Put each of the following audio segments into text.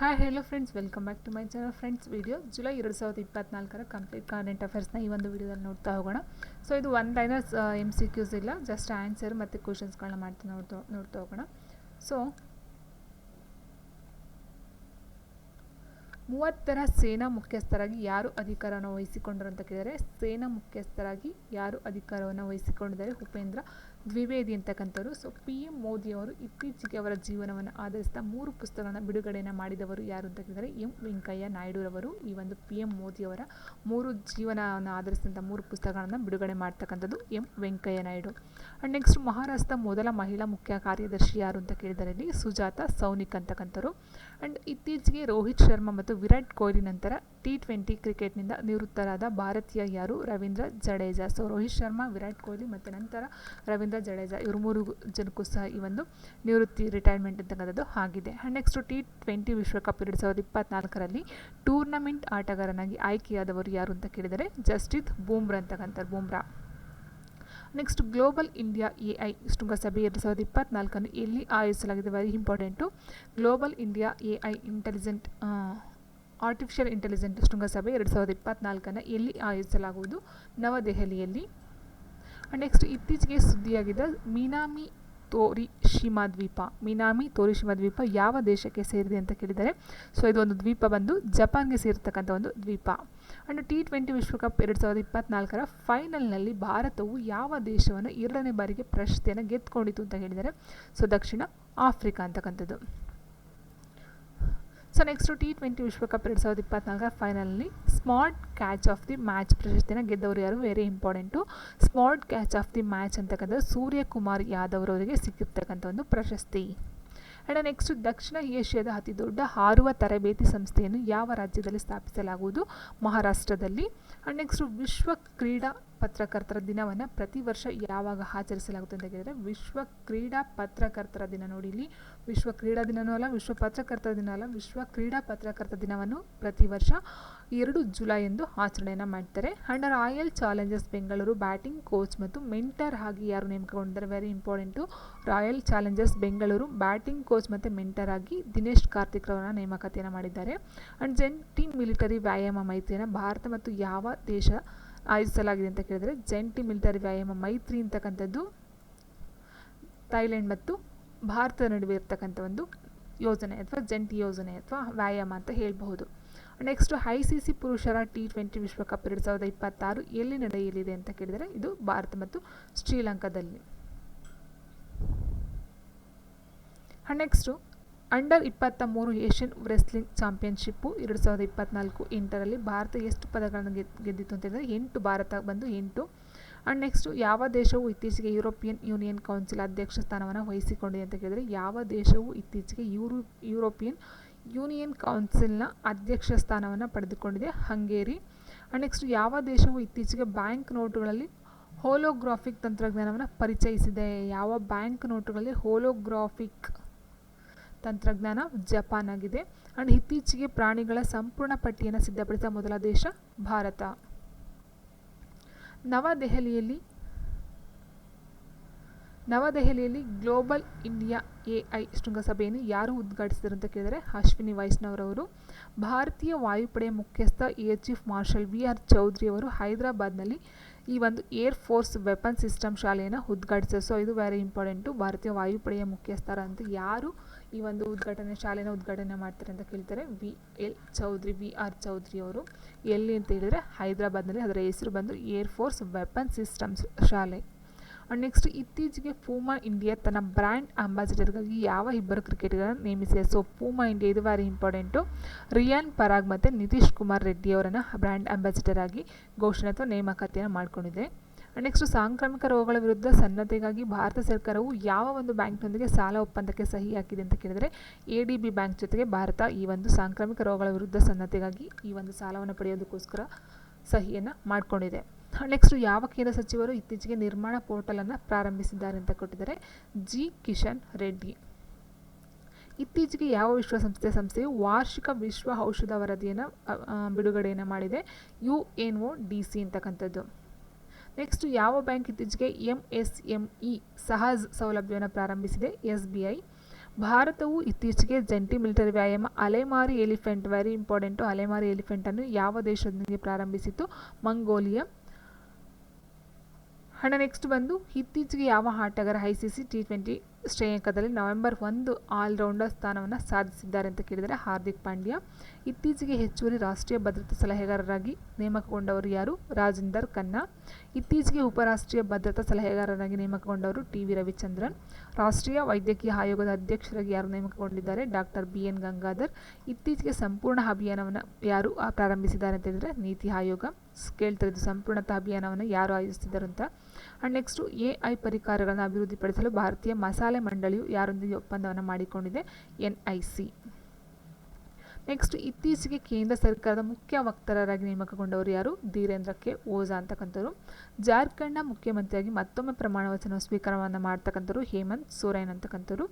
Hi hello friends welcome back to my channel friends video July ಎರಡು ಸಾವಿರದ ಇಪ್ಪತ್ನಾಲ್ಕರ complete current ಅಫೇರ್ಸ್ನ ಈ ಒಂದು ವಿಡಿಯೋದಲ್ಲಿ ನೋಡ್ತಾ ಹೋಗೋಣ. ಸೊ ಇದು one liners M C Qs ಇಲ್ಲ. ಜಸ್ಟ್ ಆನ್ಸರ್ ಮತ್ತು ಕ್ವಶನ್ಸ್ಗಳನ್ನ ಮಾಡ್ತಾ ನೋಡ್ತಾ ನೋಡ್ತಾ ಹೋಗೋಣ. ಸೊ ಮೂವತ್ತರ ಸೇನಾ ಮುಖ್ಯಸ್ಥರಾಗಿ ಯಾರು ಅಧಿಕಾರವನ್ನು ವಹಿಸಿಕೊಂಡರು ಅಂತ ಕೇಳಿದರೆ, ಸೇನಾ ಮುಖ್ಯಸ್ಥರಾಗಿ ಯಾರು ಅಧಿಕಾರವನ್ನು ವಹಿಸಿಕೊಂಡಿದ್ದಾರೆ? ಉಪೇಂದ್ರ ದ್ವಿವೇದಿ ಅಂತಕ್ಕಂಥವ್ರು. ಸೊ ಪಿ ಎಂ ಮೋದಿಯವರು ಇತ್ತೀಚೆಗೆ ಅವರ ಜೀವನವನ್ನು ಆಧರಿಸಿದ ಮೂರು ಪುಸ್ತಕಗಳನ್ನು ಬಿಡುಗಡೆಯನ್ನು ಮಾಡಿದವರು ಯಾರು ಅಂತ ಕೇಳಿದರೆ, ಎಂ. ವೆಂಕಯ್ಯ ನಾಯ್ಡುರವರು ಈ ಒಂದು ಪಿ ಎಂ ಮೋದಿಯವರ ಮೂರು ಜೀವನವನ್ನು ಆಧರಿಸಿದಂಥ ಮೂರು ಪುಸ್ತಕಗಳನ್ನು ಬಿಡುಗಡೆ ಮಾಡ್ತಕ್ಕಂಥದ್ದು M. Venkaiah Naidu. And next Maharashtra ಮೊದಲ ಮಹಿಳಾ ಮುಖ್ಯ ಕಾರ್ಯದರ್ಶಿ ಯಾರು ಅಂತ ಕೇಳಿದರೆ, ಇಲ್ಲಿ ಸುಜಾತ ಸೌನಿಕ್ ಅಂತಕ್ಕಂಥವ್ರು. ಆ್ಯಂಡ್ ಇತ್ತೀಚೆಗೆ ರೋಹಿತ್ ಶರ್ಮಾ ಮತ್ತು ವಿರಾಟ್ ಕೊಹ್ಲಿ ನಂತರ ಟಿ ಟ್ವೆಂಟಿ ಕ್ರಿಕೆಟ್ನಿಂದ ನಿವೃತ್ತರಾದ ಭಾರತೀಯ ಯಾರು? ರವೀಂದ್ರ ಜಡೇಜಾ. ಸೊ ರೋಹಿತ್ ಶರ್ಮಾ, ವಿರಾಟ್ ಕೊಹ್ಲಿ ಮತ್ತು ನಂತರ ರವೀಂದ್ರ ಜಡೇಜಾ ಇವರು ಮೂರು ಜನಕ್ಕೂ ಸಹ ಈ ಒಂದು ನಿವೃತ್ತಿ ರಿಟೈರ್ಮೆಂಟ್ ಅಂತಕ್ಕಂಥದ್ದು ಆಗಿದೆ. ಆ್ಯಂಡ್ ನೆಕ್ಸ್ಟು ಟಿ ಟ್ವೆಂಟಿ ವಿಶ್ವಕಪ್ ಎರಡು ಸಾವಿರದ ಇಪ್ಪತ್ನಾಲ್ಕರಲ್ಲಿ ಟೂರ್ನಮೆಂಟ್ ಆಟಗಾರನಾಗಿ ಆಯ್ಕೆಯಾದವರು ಯಾರು ಅಂತ ಕೇಳಿದರೆ ಜಸ್ಟಿತ್ ಬೂಮ್ರಾ ಅಂತಕ್ಕಂಥ Bumrah. Next global India A I ಶೃಂಗಸಭೆ ಎರಡು ಸಾವಿರದ ಇಪ್ಪತ್ನಾಲ್ಕನ್ನು ಎಲ್ಲಿ ಆಯೋಜಿಸಲಾಗಿದೆ? Very important global India A I intelligent artificial intelligent ಶೃಂಗಸಭೆ ಎರಡು ಸಾವಿರದ ಇಪ್ಪತ್ನಾಲ್ಕನ್ನು ಎಲ್ಲಿ ಆಯೋಜಿಸಲಾಗುವುದು? ನವದೆಹಲಿಯಲ್ಲಿ. ನೆಕ್ಸ್ಟ್ ಇತ್ತೀಚೆಗೆ ಸುದ್ದಿಯಾಗಿದ್ದ ಮೀನಾಮಿ ತೋರಿಶಿಮಾ ದ್ವೀಪ ಮಿನಾಮಿ ತೋರಿಶಿಮಾ ದ್ವೀಪ ಯಾವ ದೇಶಕ್ಕೆ ಸೇರಿದೆ ಅಂತ ಕೇಳಿದರೆ, ಸೊ ಇದು ಒಂದು ದ್ವೀಪ ಬಂದು ಜಪಾನ್ಗೆ ಸೇರಿರ್ತಕ್ಕಂಥ ಒಂದು ದ್ವೀಪ. ಅಂಡ್ ಟಿ ಟ್ವೆಂಟಿ ವಿಶ್ವಕಪ್ ಎರಡು ಸಾವಿರದ ಇಪ್ಪತ್ನಾಲ್ಕರ ಫೈನಲ್ನಲ್ಲಿ ಭಾರತವು ಯಾವ ದೇಶವನ್ನು ಎರಡನೇ ಬಾರಿಗೆ ಪ್ರಶಸ್ತಿಯನ್ನು ಗೆದ್ದುಕೊಂಡಿತು ಅಂತ ಹೇಳಿದರೆ ಸೊ ದಕ್ಷಿಣ ಆಫ್ರಿಕಾ ಅಂತಕ್ಕಂಥದ್ದು. ಸೊ ನೆಕ್ಸ್ಟು ಟಿ ಟ್ವೆಂಟಿ ವಿಶ್ವಕಪ್ ಎರಡು ಸಾವಿರದ ಇಪ್ಪತ್ನಾಲ್ಕರ ಫೈನಲ್ನಲ್ಲಿ smart catch of the match ಪ್ರಶಸ್ತಿನ ಗೆದ್ದವರು ಯಾರು? Very important smart catch of the match ಅಂತಕ್ಕಂಥದ್ದು ಸೂರ್ಯಕುಮಾರ್ ಯಾದವ್ ಅವರಿಗೆ ಸಿಕ್ಕಿರ್ತಕ್ಕಂಥ ಒಂದು ಪ್ರಶಸ್ತಿ. ಆ್ಯಂಡ್ ನೆಕ್ಸ್ಟ್ ದಕ್ಷಿಣ ಏಷ್ಯಾದ ಅತಿ ದೊಡ್ಡ ಹಾರುವ ತರಬೇತಿ ಸಂಸ್ಥೆಯನ್ನು ಯಾವ ರಾಜ್ಯದಲ್ಲಿ ಸ್ಥಾಪಿಸಲಾಗುವುದು? ಮಹಾರಾಷ್ಟ್ರದಲ್ಲಿ. ಆ್ಯಂಡ್ ನೆಕ್ಸ್ಟ್ ವಿಶ್ವ ಕ್ರೀಡಾ ಪತ್ರಕರ್ತರ ದಿನವನ್ನು ಪ್ರತಿ ವರ್ಷ ಯಾವಾಗ ಆಚರಿಸಲಾಗುತ್ತೆ ಅಂತ ಕೇಳಿದರೆ, ವಿಶ್ವ ಕ್ರೀಡಾ ಪತ್ರಕರ್ತರ ದಿನ ನೋಡಿ. ಇಲ್ಲಿ ವಿಶ್ವ ಕ್ರೀಡಾ ದಿನವೂ ಅಲ್ಲ, ವಿಶ್ವ ಪತ್ರಕರ್ತರ ದಿನ ಅಲ್ಲ, ವಿಶ್ವ ಕ್ರೀಡಾ ಪತ್ರಕರ್ತರ ದಿನವನ್ನು ಪ್ರತಿ ವರ್ಷ ಎರಡು ಜುಲೈ ಎಂದು ಆಚರಣೆಯನ್ನು ಮಾಡ್ತಾರೆ. And Royal Challengers Bengaluru batting coach ಮತ್ತು ಮೆಂಟರ್ ಆಗಿ ಯಾರು ನೇಮಕಗೊಂಡಿದ್ದಾರೆ? Very important Royal Challengers Bengaluru batting coach ಮತ್ತು ಮೆಂಟರ್ ಆಗಿ ದಿನೇಶ್ ಕಾರ್ತಿಕ್ ರವರ ನೇಮಕಾತಿಯನ್ನು ಮಾಡಿದ್ದಾರೆ. ಆ್ಯಂಡ್ ಜಂಟಿ ಮಿಲಿಟರಿ ವ್ಯಾಯಾಮ ಮೈತ್ರಿಯನ್ನು ಭಾರತ ಮತ್ತು ಯಾವ ದೇಶ ಆಯೋಜಿಸಲಾಗಿದೆ ಅಂತ ಕೇಳಿದರೆ, ಜಂಟಿ ಮಿಲಿಟರಿ ವ್ಯಾಯಾಮ ಮೈತ್ರಿ ಅಂತಕ್ಕಂಥದ್ದು ಥೈಲ್ಯಾಂಡ್ ಮತ್ತು ಭಾರತದ ನಡುವೆ ಇರ್ತಕ್ಕಂಥ ಒಂದು ಯೋಜನೆ ಅಥವಾ ಜಂಟಿ ಯೋಜನೆ ಅಥವಾ ವ್ಯಾಯಾಮ ಅಂತ ಹೇಳಬಹುದು. ನೆಕ್ಸ್ಟ್ ಐ ಸಿ ಸಿ ಪುರುಷರ ಟಿ ಟ್ವೆಂಟಿ ವಿಶ್ವಕಪ್ ಎರಡು ಸಾವಿರದ ಇಪ್ಪತ್ತಾರು ಎಲ್ಲಿ ನಡೆಯಲಿದೆ ಅಂತ ಕೇಳಿದರೆ, ಇದು ಭಾರತ ಮತ್ತು ಶ್ರೀಲಂಕಾದಲ್ಲಿ. ನೆಕ್ಸ್ಟು ಅಂಡರ್ ಇಪ್ಪತ್ತ ಮೂರು ಏಷ್ಯನ್ ರೆಸ್ಲಿಂಗ್ ಚಾಂಪಿಯನ್ಶಿಪ್ಪು ಎರಡು ಸಾವಿರದ ಇಪ್ಪತ್ತ್ನಾಲ್ಕು ಎಂಟರಲ್ಲಿ ಭಾರತ ಎಷ್ಟು ಪದಗಳನ್ನು ಗೆದ್ದಿತ್ತು ಅಂತ ಹೇಳಿದರೆ ಎಂಟು ಭಾರತ ಬಂದು ಎಂಟು. ಆ್ಯಂಡ್ ನೆಕ್ಸ್ಟು ಯಾವ ದೇಶವು ಇತ್ತೀಚೆಗೆ ಯುರೋಪಿಯನ್ ಯೂನಿಯನ್ ಕೌನ್ಸಿಲ್ ಅಧ್ಯಕ್ಷ ಸ್ಥಾನವನ್ನು ವಹಿಸಿಕೊಂಡಿದೆ ಅಂತ ಕೇಳಿದರೆ ಯಾವ ದೇಶವು ಇತ್ತೀಚೆಗೆ ಯೂರು, ಯುರೋಪಿಯನ್ ಯೂನಿಯನ್ ಕೌನ್ಸಿಲ್ನ ಅಧ್ಯಕ್ಷ ಸ್ಥಾನವನ್ನು ಪಡೆದುಕೊಂಡಿದೆ? ಹಂಗೇರಿ. ಆ್ಯಂಡ್ ನೆಕ್ಸ್ಟ್ ಯಾವ ದೇಶವು ಇತ್ತೀಚೆಗೆ ಬ್ಯಾಂಕ್ ನೋಟುಗಳಲ್ಲಿ ಹೋಲೋಗ್ರಾಫಿಕ್ ತಂತ್ರಜ್ಞಾನವನ್ನು ಪರಿಚಯಿಸಿದೆ? ಯಾವ ಬ್ಯಾಂಕ್ ನೋಟುಗಳಲ್ಲಿ ಹೋಲೋಗ್ರಾಫಿಕ್ ತಂತ್ರಜ್ಞಾನ ಜಪಾನ್ ಆಗಿದೆ ಆ್ಯಂಡ್ ಇತ್ತೀಚೆಗೆ ಪ್ರಾಣಿಗಳ ಸಂಪೂರ್ಣ ಪಟ್ಟಿಯನ್ನು ಸಿದ್ಧಪಡಿಸಿದ ಮೊದಲ ದೇಶ ಭಾರತ. ನವದೆಹಲಿಯಲ್ಲಿ ನವದೆಹಲಿಯಲ್ಲಿ ಗ್ಲೋಬಲ್ ಇಂಡಿಯಾ ಎ ಐ ಶೃಂಗಸಭೆಯನ್ನು ಯಾರು ಉದ್ಘಾಟಿಸಿದರು ಅಂತ ಕೇಳಿದರೆ ಅಶ್ವಿನಿ ವೈಷ್ಣವ್ರವರು. ಭಾರತೀಯ ವಾಯುಪಡೆಯ ಮುಖ್ಯಸ್ಥ air chief marshal V R Chaudhary ಅವರು ಹೈದರಾಬಾದ್ನಲ್ಲಿ ಈ ಒಂದು ಏರ್ ಫೋರ್ಸ್ ವೆಪನ್ ಸಿಸ್ಟಮ್ ಶಾಲೆಯನ್ನು ಉದ್ಘಾಟಿಸಿದರು. ಸೊ, ಇದು ವೆರಿ ಇಂಪಾರ್ಟೆಂಟು ಭಾರತೀಯ ವಾಯುಪಡೆಯ ಮುಖ್ಯಸ್ಥರ ಅಂತ ಯಾರು ಈ ಒಂದು ಉದ್ಘಾಟನೆ, ಶಾಲೆನ ಉದ್ಘಾಟನೆ ಮಾಡ್ತಾರೆ ಅಂತ ಕೇಳ್ತಾರೆ. V L Chowdhary, V R Chowdhary ಅವರು. ಎಲ್ಲಿ ಅಂತ ಹೇಳಿದರೆ ಹೈದರಾಬಾದ್ನಲ್ಲಿ ಅದರ ಹೆಸರು ಬಂದು ಏರ್ ಫೋರ್ಸ್ ವೆಪನ್ ಸಿಸ್ಟಮ್ಸ್ ಶಾಲೆ. ನೆಕ್ಸ್ಟ್ ಇತ್ತೀಚೆಗೆ ಪೂಮಾ ಇಂಡಿಯಾ ತನ್ನ ಬ್ರ್ಯಾಂಡ್ ಅಂಬಾಸಿಡರ್ಗಾಗಿ ಯಾವ ಇಬ್ಬರು ಕ್ರಿಕೆಟ್ಗಳನ್ನು ನೇಮಿಸಿದೆ. ಸೊ, ಪೂಮಾ ಇಂಡಿಯಾ ಇದು ವೆರಿ ಇಂಪಾರ್ಟೆಂಟು ರಿಯಾನ್ ಪರಾಗ್ ಮತ್ತು ನಿತೀಶ್ ಕುಮಾರ್ ರೆಡ್ಡಿ ಅವರನ್ನು ಬ್ರ್ಯಾಂಡ್ ಅಂಬಾಸಿಡರ್ ಆಗಿ ಘೋಷಣೆ ಅಥವಾ ನೇಮಕಾತಿಯನ್ನು ಮಾಡಿಕೊಂಡಿದೆ. ನೆಕ್ಸ್ಟ್ ಸಾಂಕ್ರಾಮಿಕ ರೋಗಗಳ ವಿರುದ್ಧ ಸನ್ನದ್ಧತೆಗಾಗಿ ಭಾರತ ಸರ್ಕಾರವು ಯಾವ ಒಂದು ಬ್ಯಾಂಕ್ನೊಂದಿಗೆ ಸಾಲ ಒಪ್ಪಂದಕ್ಕೆ ಸಹಿ ಹಾಕಿದೆ ಅಂತ ಕೇಳಿದರೆ ಎ ಡಿ ಬಿ ಬ್ಯಾಂಕ್ ಜೊತೆಗೆ ಭಾರತ ಈ ಒಂದು ಸಾಂಕ್ರಾಮಿಕ ರೋಗಗಳ ವಿರುದ್ಧ ಸನ್ನದ್ಧತೆಗಾಗಿ ಈ ಒಂದು ಸಾಲವನ್ನು ಪಡೆಯೋದಕ್ಕೋಸ್ಕರ ಸಹಿಯನ್ನು ಮಾಡಿಕೊಂಡಿದೆ. ನೆಕ್ಸ್ಟು ಯಾವ ಕೇಂದ್ರ ಸಚಿವರು ಇತ್ತೀಚೆಗೆ ನಿರ್ಮಾಣ ಪೋರ್ಟಲನ್ನು ಪ್ರಾರಂಭಿಸಿದ್ದಾರೆ ಅಂತ ಕೊಟ್ಟಿದ್ದಾರೆ ಜಿ ಕಿಶನ್ ರೆಡ್ಡಿ. ಇತ್ತೀಚೆಗೆ ಯಾವ ವಿಶ್ವಸಂಸ್ಥೆ ಸಂಸ್ಥೆಯು ವಾರ್ಷಿಕ ವಿಶ್ವ ಔಷಧ ವರದಿಯನ್ನು ಬಿಡುಗಡೆಯನ್ನು ಮಾಡಿದೆ? U N O D C ಅಂತಕ್ಕಂಥದ್ದು. ನೆಕ್ಸ್ಟ್ ಯಾವ ಬ್ಯಾಂಕ್ ಇತ್ತೀಚೆಗೆ M S M E Sahaj ಸೌಲಭ್ಯವನ್ನು ಪ್ರಾರಂಭಿಸಿದೆ? ಎಸ್ ಬಿ ಐ ಭಾರತವು ಇತ್ತೀಚೆಗೆ ಜಂಟಿ ಮಿಲಿಟರಿ ವ್ಯಾಯಾಮ, ಅಲೆಮಾರಿ ಎಲಿಫೆಂಟ್, ವೆರಿ ಇಂಪಾರ್ಟೆಂಟು ಅಲೆಮಾರಿ ಎಲಿಫೆಂಟನ್ನು ಯಾವ ದೇಶದೊಂದಿಗೆ ಪ್ರಾರಂಭಿಸಿತು ಮಂಗೋಲಿಯಾ. ಹಣ ನೆಕ್ಸ್ಟ್ ಬಂದು ಇತ್ತೀಚೆಗೆ ಯಾವ ಆಟಗಾರ I C C T twenty ಶ್ರೇಯಾಂಕದಲ್ಲಿ November ಒಂದು ಆಲ್ರೌಂಡರ್ ಸ್ಥಾನವನ್ನು ಸಾಧಿಸಿದ್ದಾರೆ ಅಂತ ಕೇಳಿದರೆ ಹಾರ್ದಿಕ್ ಪಾಂಡ್ಯ. ಇತ್ತೀಚೆಗೆ ಹೆಚ್ಚುವರಿ ರಾಷ್ಟ್ರೀಯ ಭದ್ರತಾ ಸಲಹೆಗಾರರಾಗಿ ನೇಮಕಗೊಂಡವರು ಯಾರು? ರಾಜೇಂದರ್ ಖನ್ನಾ. ಇತ್ತೀಚೆಗೆ ಉಪರಾಷ್ಟ್ರೀಯ ಭದ್ರತಾ ಸಲಹೆಗಾರರಾಗಿ ನೇಮಕಗೊಂಡವರು ಟಿ ವಿ ರವಿಚಂದ್ರನ್. ರಾಷ್ಟ್ರೀಯ ವೈದ್ಯಕೀಯ ಆಯೋಗದ ಅಧ್ಯಕ್ಷರಾಗಿ ಯಾರು ನೇಮಕಗೊಂಡಿದ್ದಾರೆ? Doctor B N Gangadhar. ಇತ್ತೀಚೆಗೆ ಸಂಪೂರ್ಣ ಅಭಿಯಾನವನ್ನು ಯಾರು ಪ್ರಾರಂಭಿಸಿದ್ದಾರೆ ಅಂತ ಹೇಳಿದರೆ ನೀತಿ ಆಯೋಗ. ಕೇಳ್ತಿರೋದು ಸಂಪೂರ್ಣತಾ ಅಭಿಯಾನವನ್ನು ಯಾರು ಆಯೋಜಿಸಿದ್ದಾರೆ ಅಂತ ಆ್ಯಂಡ್ ನೆಕ್ಸ್ಟು ಎ ಐ ಪರಿಕರಗಳನ್ನು ಅಭಿವೃದ್ಧಿಪಡಿಸಲು ಭಾರತೀಯ ಮಸಾಲೆ ಮಂಡಳಿಯು ಯಾರೊಂದಿಗೆ ಒಪ್ಪಂದವನ್ನು ಮಾಡಿಕೊಂಡಿದೆ? ಎನ್ ಐ ಸಿ ನೆಕ್ಸ್ಟ್ ಇತ್ತೀಚೆಗೆ ಕೇಂದ್ರ ಸರ್ಕಾರದ ಮುಖ್ಯ ವಕ್ತಾರರಾಗಿ ನೇಮಕಗೊಂಡವರು ಯಾರು? ಧೀರೇಂದ್ರ ಕೆ. ಓಜಾ ಅಂತಕ್ಕಂಥವ್ರು. ಜಾರ್ಖಂಡ್ನ ಮುಖ್ಯಮಂತ್ರಿಯಾಗಿ ಮತ್ತೊಮ್ಮೆ ಪ್ರಮಾಣ ವಚನ ಸ್ವೀಕಾರವನ್ನು ಮಾಡ್ತಕ್ಕಂಥವ್ರು ಹೇಮಂತ್ ಸೋರೇನ್ ಅಂತಕ್ಕಂಥವ್ರು.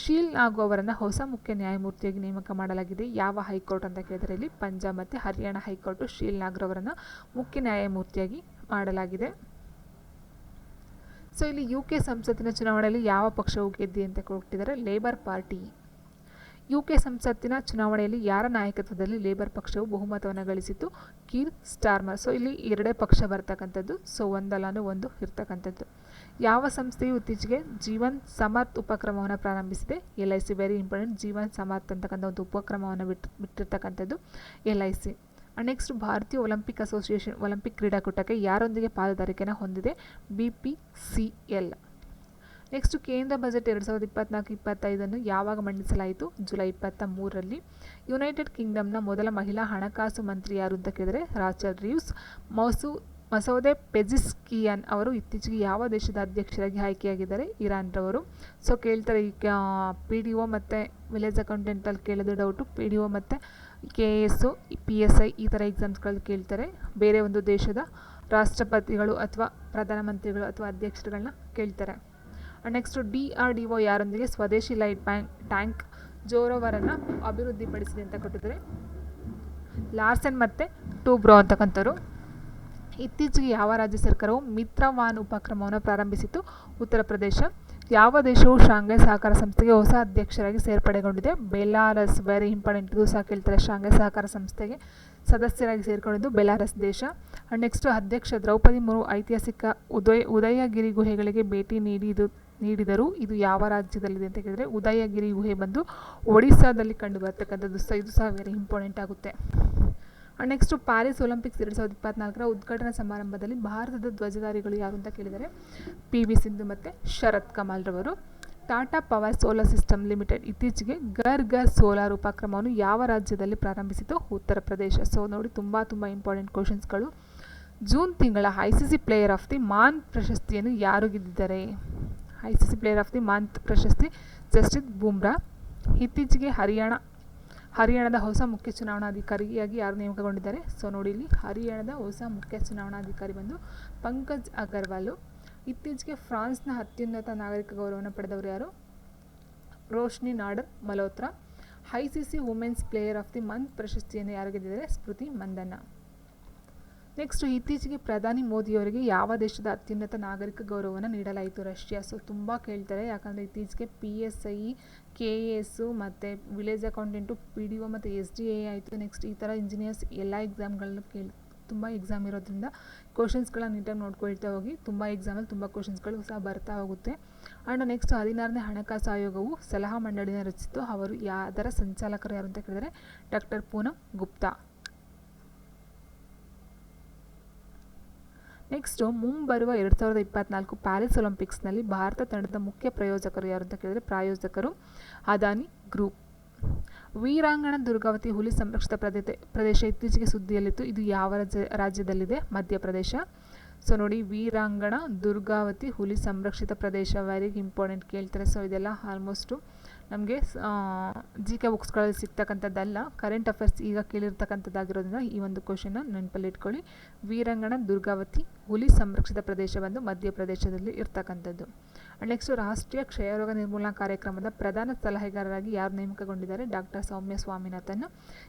ಶೀಲ್ ನಾಗು ಅವರನ್ನು ಹೊಸ ಮುಖ್ಯ ನ್ಯಾಯಮೂರ್ತಿಯಾಗಿ ನೇಮಕ ಮಾಡಲಾಗಿದೆ. ಯಾವ ಹೈಕೋರ್ಟ್ ಅಂತ ಕೇಳಿದರೆ ಇಲ್ಲಿ ಪಂಜಾಬ್ ಮತ್ತು ಹರಿಯಾಣ ಹೈಕೋರ್ಟು ಶೀಲ್ ನಾಗ್ರವರನ್ನು ಮುಖ್ಯ ನ್ಯಾಯಮೂರ್ತಿಯಾಗಿ ಮಾಡಲಾಗಿದೆ. ಸೊ ಇಲ್ಲಿ ಯು ಕೆ ಸಂಸತ್ತಿನ ಚುನಾವಣೆಯಲ್ಲಿ ಯಾವ ಪಕ್ಷವು ಗೆದ್ದಿ ಅಂತ ಕೊಟ್ಟಿದ್ದಾರೆ? ಲೇಬರ್ ಪಾರ್ಟಿ ಯು ಕೆ ಸಂಸತ್ತಿನ ಚುನಾವಣೆಯಲ್ಲಿ ಯಾರ ನಾಯಕತ್ವದಲ್ಲಿ ಲೇಬರ್ ಪಕ್ಷವು ಬಹುಮತವನ್ನು ಗಳಿಸಿತು ಕೀರ್ ಸ್ಟಾರ್ಮರ್ ಸೊ ಇಲ್ಲಿ ಎರಡೇ ಪಕ್ಷ ಬರ್ತಕ್ಕಂಥದ್ದು. ಸೊ ಒಂದಲ್ಲಾನು ಒಂದು ಇರ್ತಕ್ಕಂಥದ್ದು. ಯಾವ ಸಂಸ್ಥೆಯು ಇತ್ತೀಚೆಗೆ ಜೀವನ್ ಸಮರ್ಥ್ ಉಪಕ್ರಮವನ್ನು ಪ್ರಾರಂಭಿಸಿದೆ? L I C very important Jeevan Samarth ಅಂತಕ್ಕಂಥ ಒಂದು ಉಪಕ್ರಮವನ್ನು ಬಿಟ್ಟು ಬಿಟ್ಟಿರ್ತಕ್ಕಂಥದ್ದು ಎಲ್ ಐ ಸಿ ನೆಕ್ಸ್ಟ್ ಭಾರತೀಯ ಒಲಿಂಪಿಕ್ ಅಸೋಸಿಯೇಷನ್ ಒಲಿಂಪಿಕ್ ಕ್ರೀಡಾಕೂಟಕ್ಕೆ ಯಾರೊಂದಿಗೆ ಪಾಲುದಾರಿಕೆಯನ್ನು ಹೊಂದಿದೆ? B P C L next ಕೇಂದ್ರ ಬಜೆಟ್ ಎರಡು ಸಾವಿರದ ಇಪ್ಪತ್ನಾಲ್ಕು, ಇಪ್ಪತ್ತೈದನ್ನು ಯಾವಾಗ ಮಂಡಿಸಲಾಯಿತು? ಜುಲೈ ಇಪ್ಪತ್ತ ಮೂರರಲ್ಲಿ. ಯುನೈಟೆಡ್ ಕಿಂಗ್ಡಮ್ನ ಮೊದಲ ಮಹಿಳಾ ಹಣಕಾಸು ಮಂತ್ರಿ ಯಾರು ಅಂತ ಕೇಳಿದರೆ ರಾಚರ್ ರೀವ್ಸ್. ಮೌಸು, ಮಸೌದೆ ಪೆಜಿಸ್ಕಿಯನ್ ಅವರು ಇತ್ತೀಚೆಗೆ ಯಾವ ದೇಶದ ಅಧ್ಯಕ್ಷರಾಗಿ ಆಯ್ಕೆಯಾಗಿದ್ದಾರೆ? ಇರಾನ್ರವರು. ಸೊ ಕೇಳ್ತಾರೆ ಈ ಪಿ ಡಿ ಒ ಮತ್ತು ವಿಲೇಜ್ ಅಕೌಂಟೆಂಟಲ್ಲಿ ಕೇಳೋದು ಡೌಟು ಪಿ ಡಿ ಒ ಮತ್ತು K S P S I ಈ ಥರ ಎಕ್ಸಾಮ್ಸ್ಗಳಲ್ಲಿ ಕೇಳ್ತಾರೆ. ಬೇರೆ ಒಂದು ದೇಶದ ರಾಷ್ಟ್ರಪತಿಗಳು ಅಥವಾ ಪ್ರಧಾನಮಂತ್ರಿಗಳು ಅಥವಾ ಅಧ್ಯಕ್ಷರುಗಳನ್ನ ಕೇಳ್ತಾರೆ. Next D R D O ಯಾರೊಂದಿಗೆ ಸ್ವದೇಶಿ ಲೈಟ್ ಬ್ಯಾಂಕ್, ಟ್ಯಾಂಕ್ ಜೋರೋವರನ್ನು ಅಭಿವೃದ್ಧಿಪಡಿಸಿದೆ ಅಂತ ಕೊಟ್ಟಿದ್ದಾರೆ. ಲಾರ್ಸನ್ ಮತ್ತು ಟೂಬ್ರೋ ಅಂತಕ್ಕಂಥವ್ರು. ಇತ್ತೀಚೆಗೆ ಯಾವ ರಾಜ್ಯ ಸರ್ಕಾರವು ಮಿತ್ರವಾನ್ ಉಪಕ್ರಮವನ್ನು ಪ್ರಾರಂಭಿಸಿತು ಉತ್ತರ ಪ್ರದೇಶ. ಯಾವ ದೇಶವು ಶಾಂಘೈ ಸಹಕಾರ ಸಂಸ್ಥೆಗೆ ಹೊಸ ಅಧ್ಯಕ್ಷರಾಗಿ ಸೇರ್ಪಡೆಗೊಂಡಿದೆ. ಬೆಲಾರಸ್ ವೆರಿ ಇಂಪಾರ್ಟೆಂಟ್ ಇದು ಸಹ ಕೇಳ್ತಾರೆ. ಶಾಂಘೈ ಸಹಕಾರ ಸಂಸ್ಥೆಗೆ ಸದಸ್ಯರಾಗಿ ಸೇರ್ಕೊಂಡಿದ್ದು ಬೆಲಾರಸ್ ದೇಶ. ಆ್ಯಂಡ್ ನೆಕ್ಸ್ಟ್ ಅಧ್ಯಕ್ಷ ದ್ರೌಪದಿ ಮುರು ಐತಿಹಾಸಿಕ ಉದಯ, ಉದಯಗಿರಿ ಗುಹೆಗಳಿಗೆ ಭೇಟಿ ನೀಡಿದು, ನೀಡಿದರು. ಇದು ಯಾವ ರಾಜ್ಯದಲ್ಲಿದೆ ಅಂತ ಕೇಳಿದರೆ ಉದಯಗಿರಿ ಗುಹೆ ಬಂದು ಒಡಿಸ್ಸಾದಲ್ಲಿ ಕಂಡು ಬರ್ತಕ್ಕಂಥದ್ದು ಸಹ, ಇದು ಸಹ ವೆರಿ ಇಂಪಾರ್ಟೆಂಟ್ ಆಗುತ್ತೆ. ನೆಕ್ಸ್ಟು ಪ್ಯಾರಿಸ್ ಒಲಿಂಪಿಕ್ಸ್ ಎರಡು ಸಾವಿರದ ಇಪ್ಪತ್ನಾಲ್ಕರ ಉದ್ಘಾಟನಾ ಸಮಾರಂಭದಲ್ಲಿ ಭಾರತದ ಧ್ವಜಧಾರಿಗಳು ಯಾರು ಅಂತ ಕೇಳಿದರೆ ಪಿ ವಿ ಸಿಂಧು ಮತ್ತು Sharath ಕಮಲ್ರವರು Tata power solar system limited ಇತ್ತೀಚೆಗೆ ಗರ್ ಗರ್ ಸೋಲಾರ್ ಉಪಕ್ರಮವನ್ನು ಯಾವ ರಾಜ್ಯದಲ್ಲಿ ಪ್ರಾರಂಭಿಸಿತು? ಉತ್ತರ ಪ್ರದೇಶ. ಸೊ ನೋಡಿ ತುಂಬ ತುಂಬ ಇಂಪಾರ್ಟೆಂಟ್ ಕ್ವಶನ್ಸ್ಗಳು ಜೂನ್ ತಿಂಗಳ I C C player of the month ಪ್ರಶಸ್ತಿಯನ್ನು ಯಾರು ಗೆದ್ದಿದ್ದಾರೆ? I C C player of the month ಪ್ರಶಸ್ತಿ ಜಸ್ಟಿತ್ ಬುಮ್ರಾ. ಇತ್ತೀಚೆಗೆ ಹರಿಯಾಣ ಹರಿಯಾಣದ ಹೊಸ ಮುಖ್ಯ ಚುನಾವಣಾಧಿಕಾರಿಯಾಗಿ ಯಾರು ನೇಮಕಗೊಂಡಿದ್ದಾರೆ? ಸೊ, ನೋಡಿ ಇಲ್ಲಿ, ಹರಿಯಾಣದ ಹೊಸ ಮುಖ್ಯ ಚುನಾವಣಾಧಿಕಾರಿ ಬಂದು ಪಂಕಜ್ ಅಗರ್ವಾಲು. ಇತ್ತೀಚೆಗೆ ಫ್ರಾನ್ಸ್ನ ಅತ್ಯುನ್ನತ ನಾಗರಿಕ ಗೌರವವನ್ನು ಪಡೆದವರು ಯಾರು? Roshni Nadar, Malhotra. I C C women's player of the month ಪ್ರಶಸ್ತಿಯನ್ನು ಯಾರು ಗೆದ್ದಿದ್ದಾರೆ? ಸ್ಮೃತಿ ಮಂದಣ್ಣ. ನೆಕ್ಸ್ಟ್ ಇತ್ತೀಚೆಗೆ ಪ್ರಧಾನಿ ಮೋದಿಯವರಿಗೆ ಯಾವ ದೇಶದ ಅತ್ಯುನ್ನತ ನಾಗರಿಕ ಗೌರವವನ್ನು ನೀಡಲಾಯಿತು? ರಷ್ಯಾ. ಸೊ, ತುಂಬ ಕೇಳ್ತಾರೆ. ಯಾಕಂದರೆ ಇತ್ತೀಚೆಗೆ P S I K A S ಮತ್ತು village accountant P D O ಮತ್ತು ಎಸ್ ಡಿ ಎ ಆಯಿತು. ನೆಕ್ಸ್ಟ್ ಈ ಥರ ಇಂಜಿನಿಯರ್ಸ್ ಎಲ್ಲ ಎಕ್ಸಾಮ್ಗಳನ್ನ ಕೇಳಿ, ತುಂಬ ಎಕ್ಸಾಮ್ ಇರೋದ್ರಿಂದ ಕ್ವಶನ್ಸ್ಗಳನ್ನ ನೀಟಾಗಿ ನೋಡ್ಕೊಳ್ತಾ ಹೋಗಿ ತುಂಬ ಎಕ್ಸಾಮಲ್ಲಿ ತುಂಬ ಕ್ವಶನ್ಸ್ಗಳು ಸಹ ಬರ್ತಾ ಹೋಗುತ್ತೆ. ಆ್ಯಂಡ್ ನೆಕ್ಸ್ಟ್ ಹದಿನಾರನೇ ಹಣಕಾಸು ಆಯೋಗವು ಸಲಹಾ ಮಂಡಳಿನ ರಚಿಸಿತು ಅವರು ಯಾದರ ಸಂಚಾಲಕರು ಯಾರು ಅಂತ ಕೇಳಿದರೆ, ಡಾಕ್ಟರ್ ಪೂನಂ ಗುಪ್ತಾ. ನೆಕ್ಸ್ಟು ಮುಂಬರುವ ಎರಡು ಸಾವಿರದ ಇಪ್ಪತ್ನಾಲ್ಕು ಪ್ಯಾರಿಸ್ ಒಲಿಂಪಿಕ್ಸ್ನಲ್ಲಿ ಭಾರತ ತಂಡದ ಮುಖ್ಯ ಪ್ರಾಯೋಜಕರು ಯಾರು ಅಂತ ಕೇಳಿದರೆ ಪ್ರಾಯೋಜಕರು ಅದಾನಿ ಗ್ರೂಪ್. ವೀರಾಂಗಣ ದುರ್ಗಾವತಿ ಹುಲಿ ಸಂರಕ್ಷಿತ ಪ್ರದೇಶ ಪ್ರದೇಶ ಇತ್ತೀಚೆಗೆ ಸುದ್ದಿಯಲ್ಲಿತ್ತು. ಇದು ಯಾವ ರಾಜ್ಯ, ರಾಜ್ಯದಲ್ಲಿದೆ? ಮಧ್ಯಪ್ರದೇಶ. ಸೊ ನೋಡಿ, ವೀರಾಂಗಣ ದುರ್ಗಾವತಿ ಹುಲಿ ಸಂರಕ್ಷಿತ ಪ್ರದೇಶ ವೆರಿ ಇಂಪಾರ್ಟೆಂಟ್ ಕೇಳ್ತಾರೆ. ಸೊ ಇದೆಲ್ಲ ಆಲ್ಮೋಸ್ಟು ನಮಗೆ ಜಿ ಕೆ ಬುಕ್ಸ್ಗಳಲ್ಲಿ ಸಿಗ್ತಕ್ಕಂಥದ್ದಲ್ಲ ಕರೆಂಟ್ ಅಫೇರ್ಸ್ ಈಗ ಕೇಳಿರ್ತಕ್ಕಂಥದ್ದಾಗಿರೋದ್ರಿಂದ ಈ ಒಂದು ಕ್ವಶನ್ನ ನೆನಪಲ್ಲಿ ಇಟ್ಕೊಳ್ಳಿ. ವೀರಂಗಣ, ದುರ್ಗಾವತಿ, ಹುಲಿ ಸಂರಕ್ಷಿತ ಪ್ರದೇಶ ಬಂದು ಮಧ್ಯಪ್ರದೇಶದಲ್ಲಿ ಇರ್ತಕ್ಕಂಥದ್ದು. ನೆಕ್ಸ್ಟು ರಾಷ್ಟ್ರೀಯ ಕ್ಷಯರೋಗ ನಿರ್ಮೂಲನಾ ಕಾರ್ಯಕ್ರಮದ ಪ್ರಧಾನ ಸಲಹೆಗಾರರಾಗಿ ಯಾರು ನೇಮಕಗೊಂಡಿದ್ದಾರೆ? ಡಾಕ್ಟರ್ ಸೌಮ್ಯ ಸ್ವಾಮಿನಾಥನ್.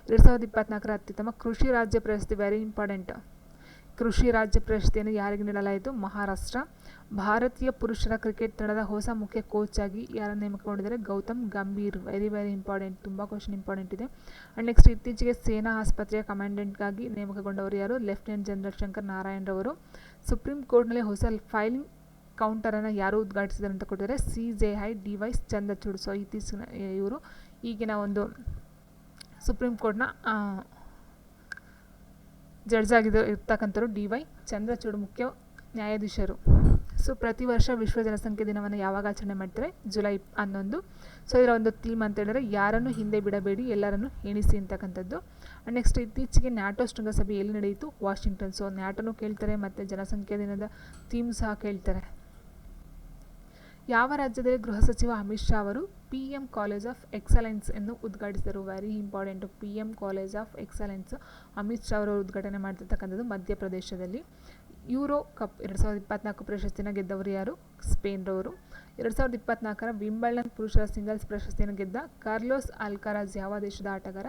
ಎರಡು ಸಾವಿರದ ಇಪ್ಪತ್ನಾಲ್ಕರ ಅತ್ಯುತ್ತಮ ಕೃಷಿ ರಾಜ್ಯ ಪ್ರಶಸ್ತಿ ವೆರಿ ಇಂಪಾರ್ಟೆಂಟ್ ಕೃಷಿ ರಾಜ್ಯ ಪ್ರಶಸ್ತಿಯನ್ನು ಯಾರಿಗೆ ನೀಡಲಾಯಿತು? ಮಹಾರಾಷ್ಟ್ರ. ಭಾರತೀಯ ಪುರುಷರ ಕ್ರಿಕೆಟ್ ತಂಡದ ಹೊಸ ಮುಖ್ಯ ಕೋಚ್ ಆಗಿ ಯಾರನ್ನು ನೇಮಕಗೊಂಡಿದ್ದಾರೆ? Gautam, Gambhir. Very very important ತುಂಬ ಕ್ವಶನ್ ಇಂಪಾರ್ಟೆಂಟ್ ಇದೆ. ಆ್ಯಂಡ್ ನೆಕ್ಸ್ಟ್ ಇತ್ತೀಚೆಗೆ ಸೇನಾ ಆಸ್ಪತ್ರೆಯ ಕಮಾಂಡೆಂಟ್ಗಾಗಿ ನೇಮಕಗೊಂಡವರು ಯಾರು? ಲೆಫ್ಟಿನೆಂಟ್ ಜನರಲ್ ಶಂಕರ್ ನಾರಾಯಣ್ ರವರು. ಸುಪ್ರೀಂ ಕೋರ್ಟ್ನಲ್ಲಿ ಹೊಸ ಫೈಲಿಂಗ್ ಕೌಂಟರನ್ನು ಯಾರು ಉದ್ಘಾಟಿಸಿದ್ದಾರೆ ಅಂತ ಕೊಟ್ಟಿದ್ದಾರೆ? C J I D Y Chandrachud. So ಇತ್ತೀಚಿನ, ಇವರು ಈಗಿನ ಒಂದು ಸುಪ್ರೀಂ ಕೋರ್ಟ್ನ ಜಡ್ಜ್ ಆಗಿದ್ದ ಇರ್ತಕ್ಕಂಥವ್ರು ಡಿ ವೈ ಚಂದ್ರಚೂಡ್ ಮುಖ್ಯ ನ್ಯಾಯಾಧೀಶರು. ಸೊ ಪ್ರತಿ ವರ್ಷ ವಿಶ್ವ ಜನಸಂಖ್ಯೆ ದಿನವನ್ನು ಯಾವಾಗ ಆಚರಣೆ ಮಾಡ್ತಾರೆ? ಜುಲೈ ಹನ್ನೊಂದು. ಸೊ ಇದರ ಒಂದು ಥೀಮ್ ಅಂತ ಹೇಳಿದ್ರೆ, ಯಾರನ್ನು ಹಿಂದೆ ಬಿಡಬೇಡಿ, ಎಲ್ಲರನ್ನು ಎಣಿಸಿ ಅಂತಕ್ಕಂಥದ್ದು. ನೆಕ್ಸ್ಟ್ ಇತ್ತೀಚೆಗೆ ನ್ಯಾಟೋ ಶೃಂಗಸಭೆ ಎಲ್ಲಿ ನಡೆಯಿತು? ವಾಷಿಂಗ್ಟನ್. ಸೊ ನ್ಯಾಟೋನು ಕೇಳ್ತಾರೆ, ಮತ್ತು ಜನಸಂಖ್ಯಾ ದಿನದ ಥೀಮ್ ಸಹ ಕೇಳ್ತಾರೆ. ಯಾವ ರಾಜ್ಯದಲ್ಲಿ ಗೃಹ ಸಚಿವ ಅಮಿತ್ ಶಾ ಅವರು P M college of excellence ಎಂದು ಉದ್ಘಾಟಿಸಿದರು? Very important P M college of excellence Amit Shah ಅವರು ಉದ್ಘಾಟನೆ ಮಾಡ್ತಿರ್ತಕ್ಕಂಥದ್ದು ಮಧ್ಯಪ್ರದೇಶದಲ್ಲಿ. ಯೂರೋ ಕಪ್ ಎರಡು ಸಾವಿರದ ಇಪ್ಪತ್ನಾಲ್ಕು ಪ್ರಶಸ್ತಿನ ಗೆದ್ದವರು ಯಾರು? ಸ್ಪೇನ್ರವರು ಎರಡು ಸಾವಿರದ ಇಪ್ಪತ್ನಾಲ್ಕರ ವಿಂಬಲ್ಡನ್ ಪುರುಷರ ಸಿಂಗಲ್ಸ್ ಪ್ರಶಸ್ತಿಯನ್ನು ಗೆದ್ದ ಕಾರ್ಲೋಸ್ ಅಲ್ಕಾರಾಜ್ ಯಾವ ದೇಶದ ಆಟಗಾರ?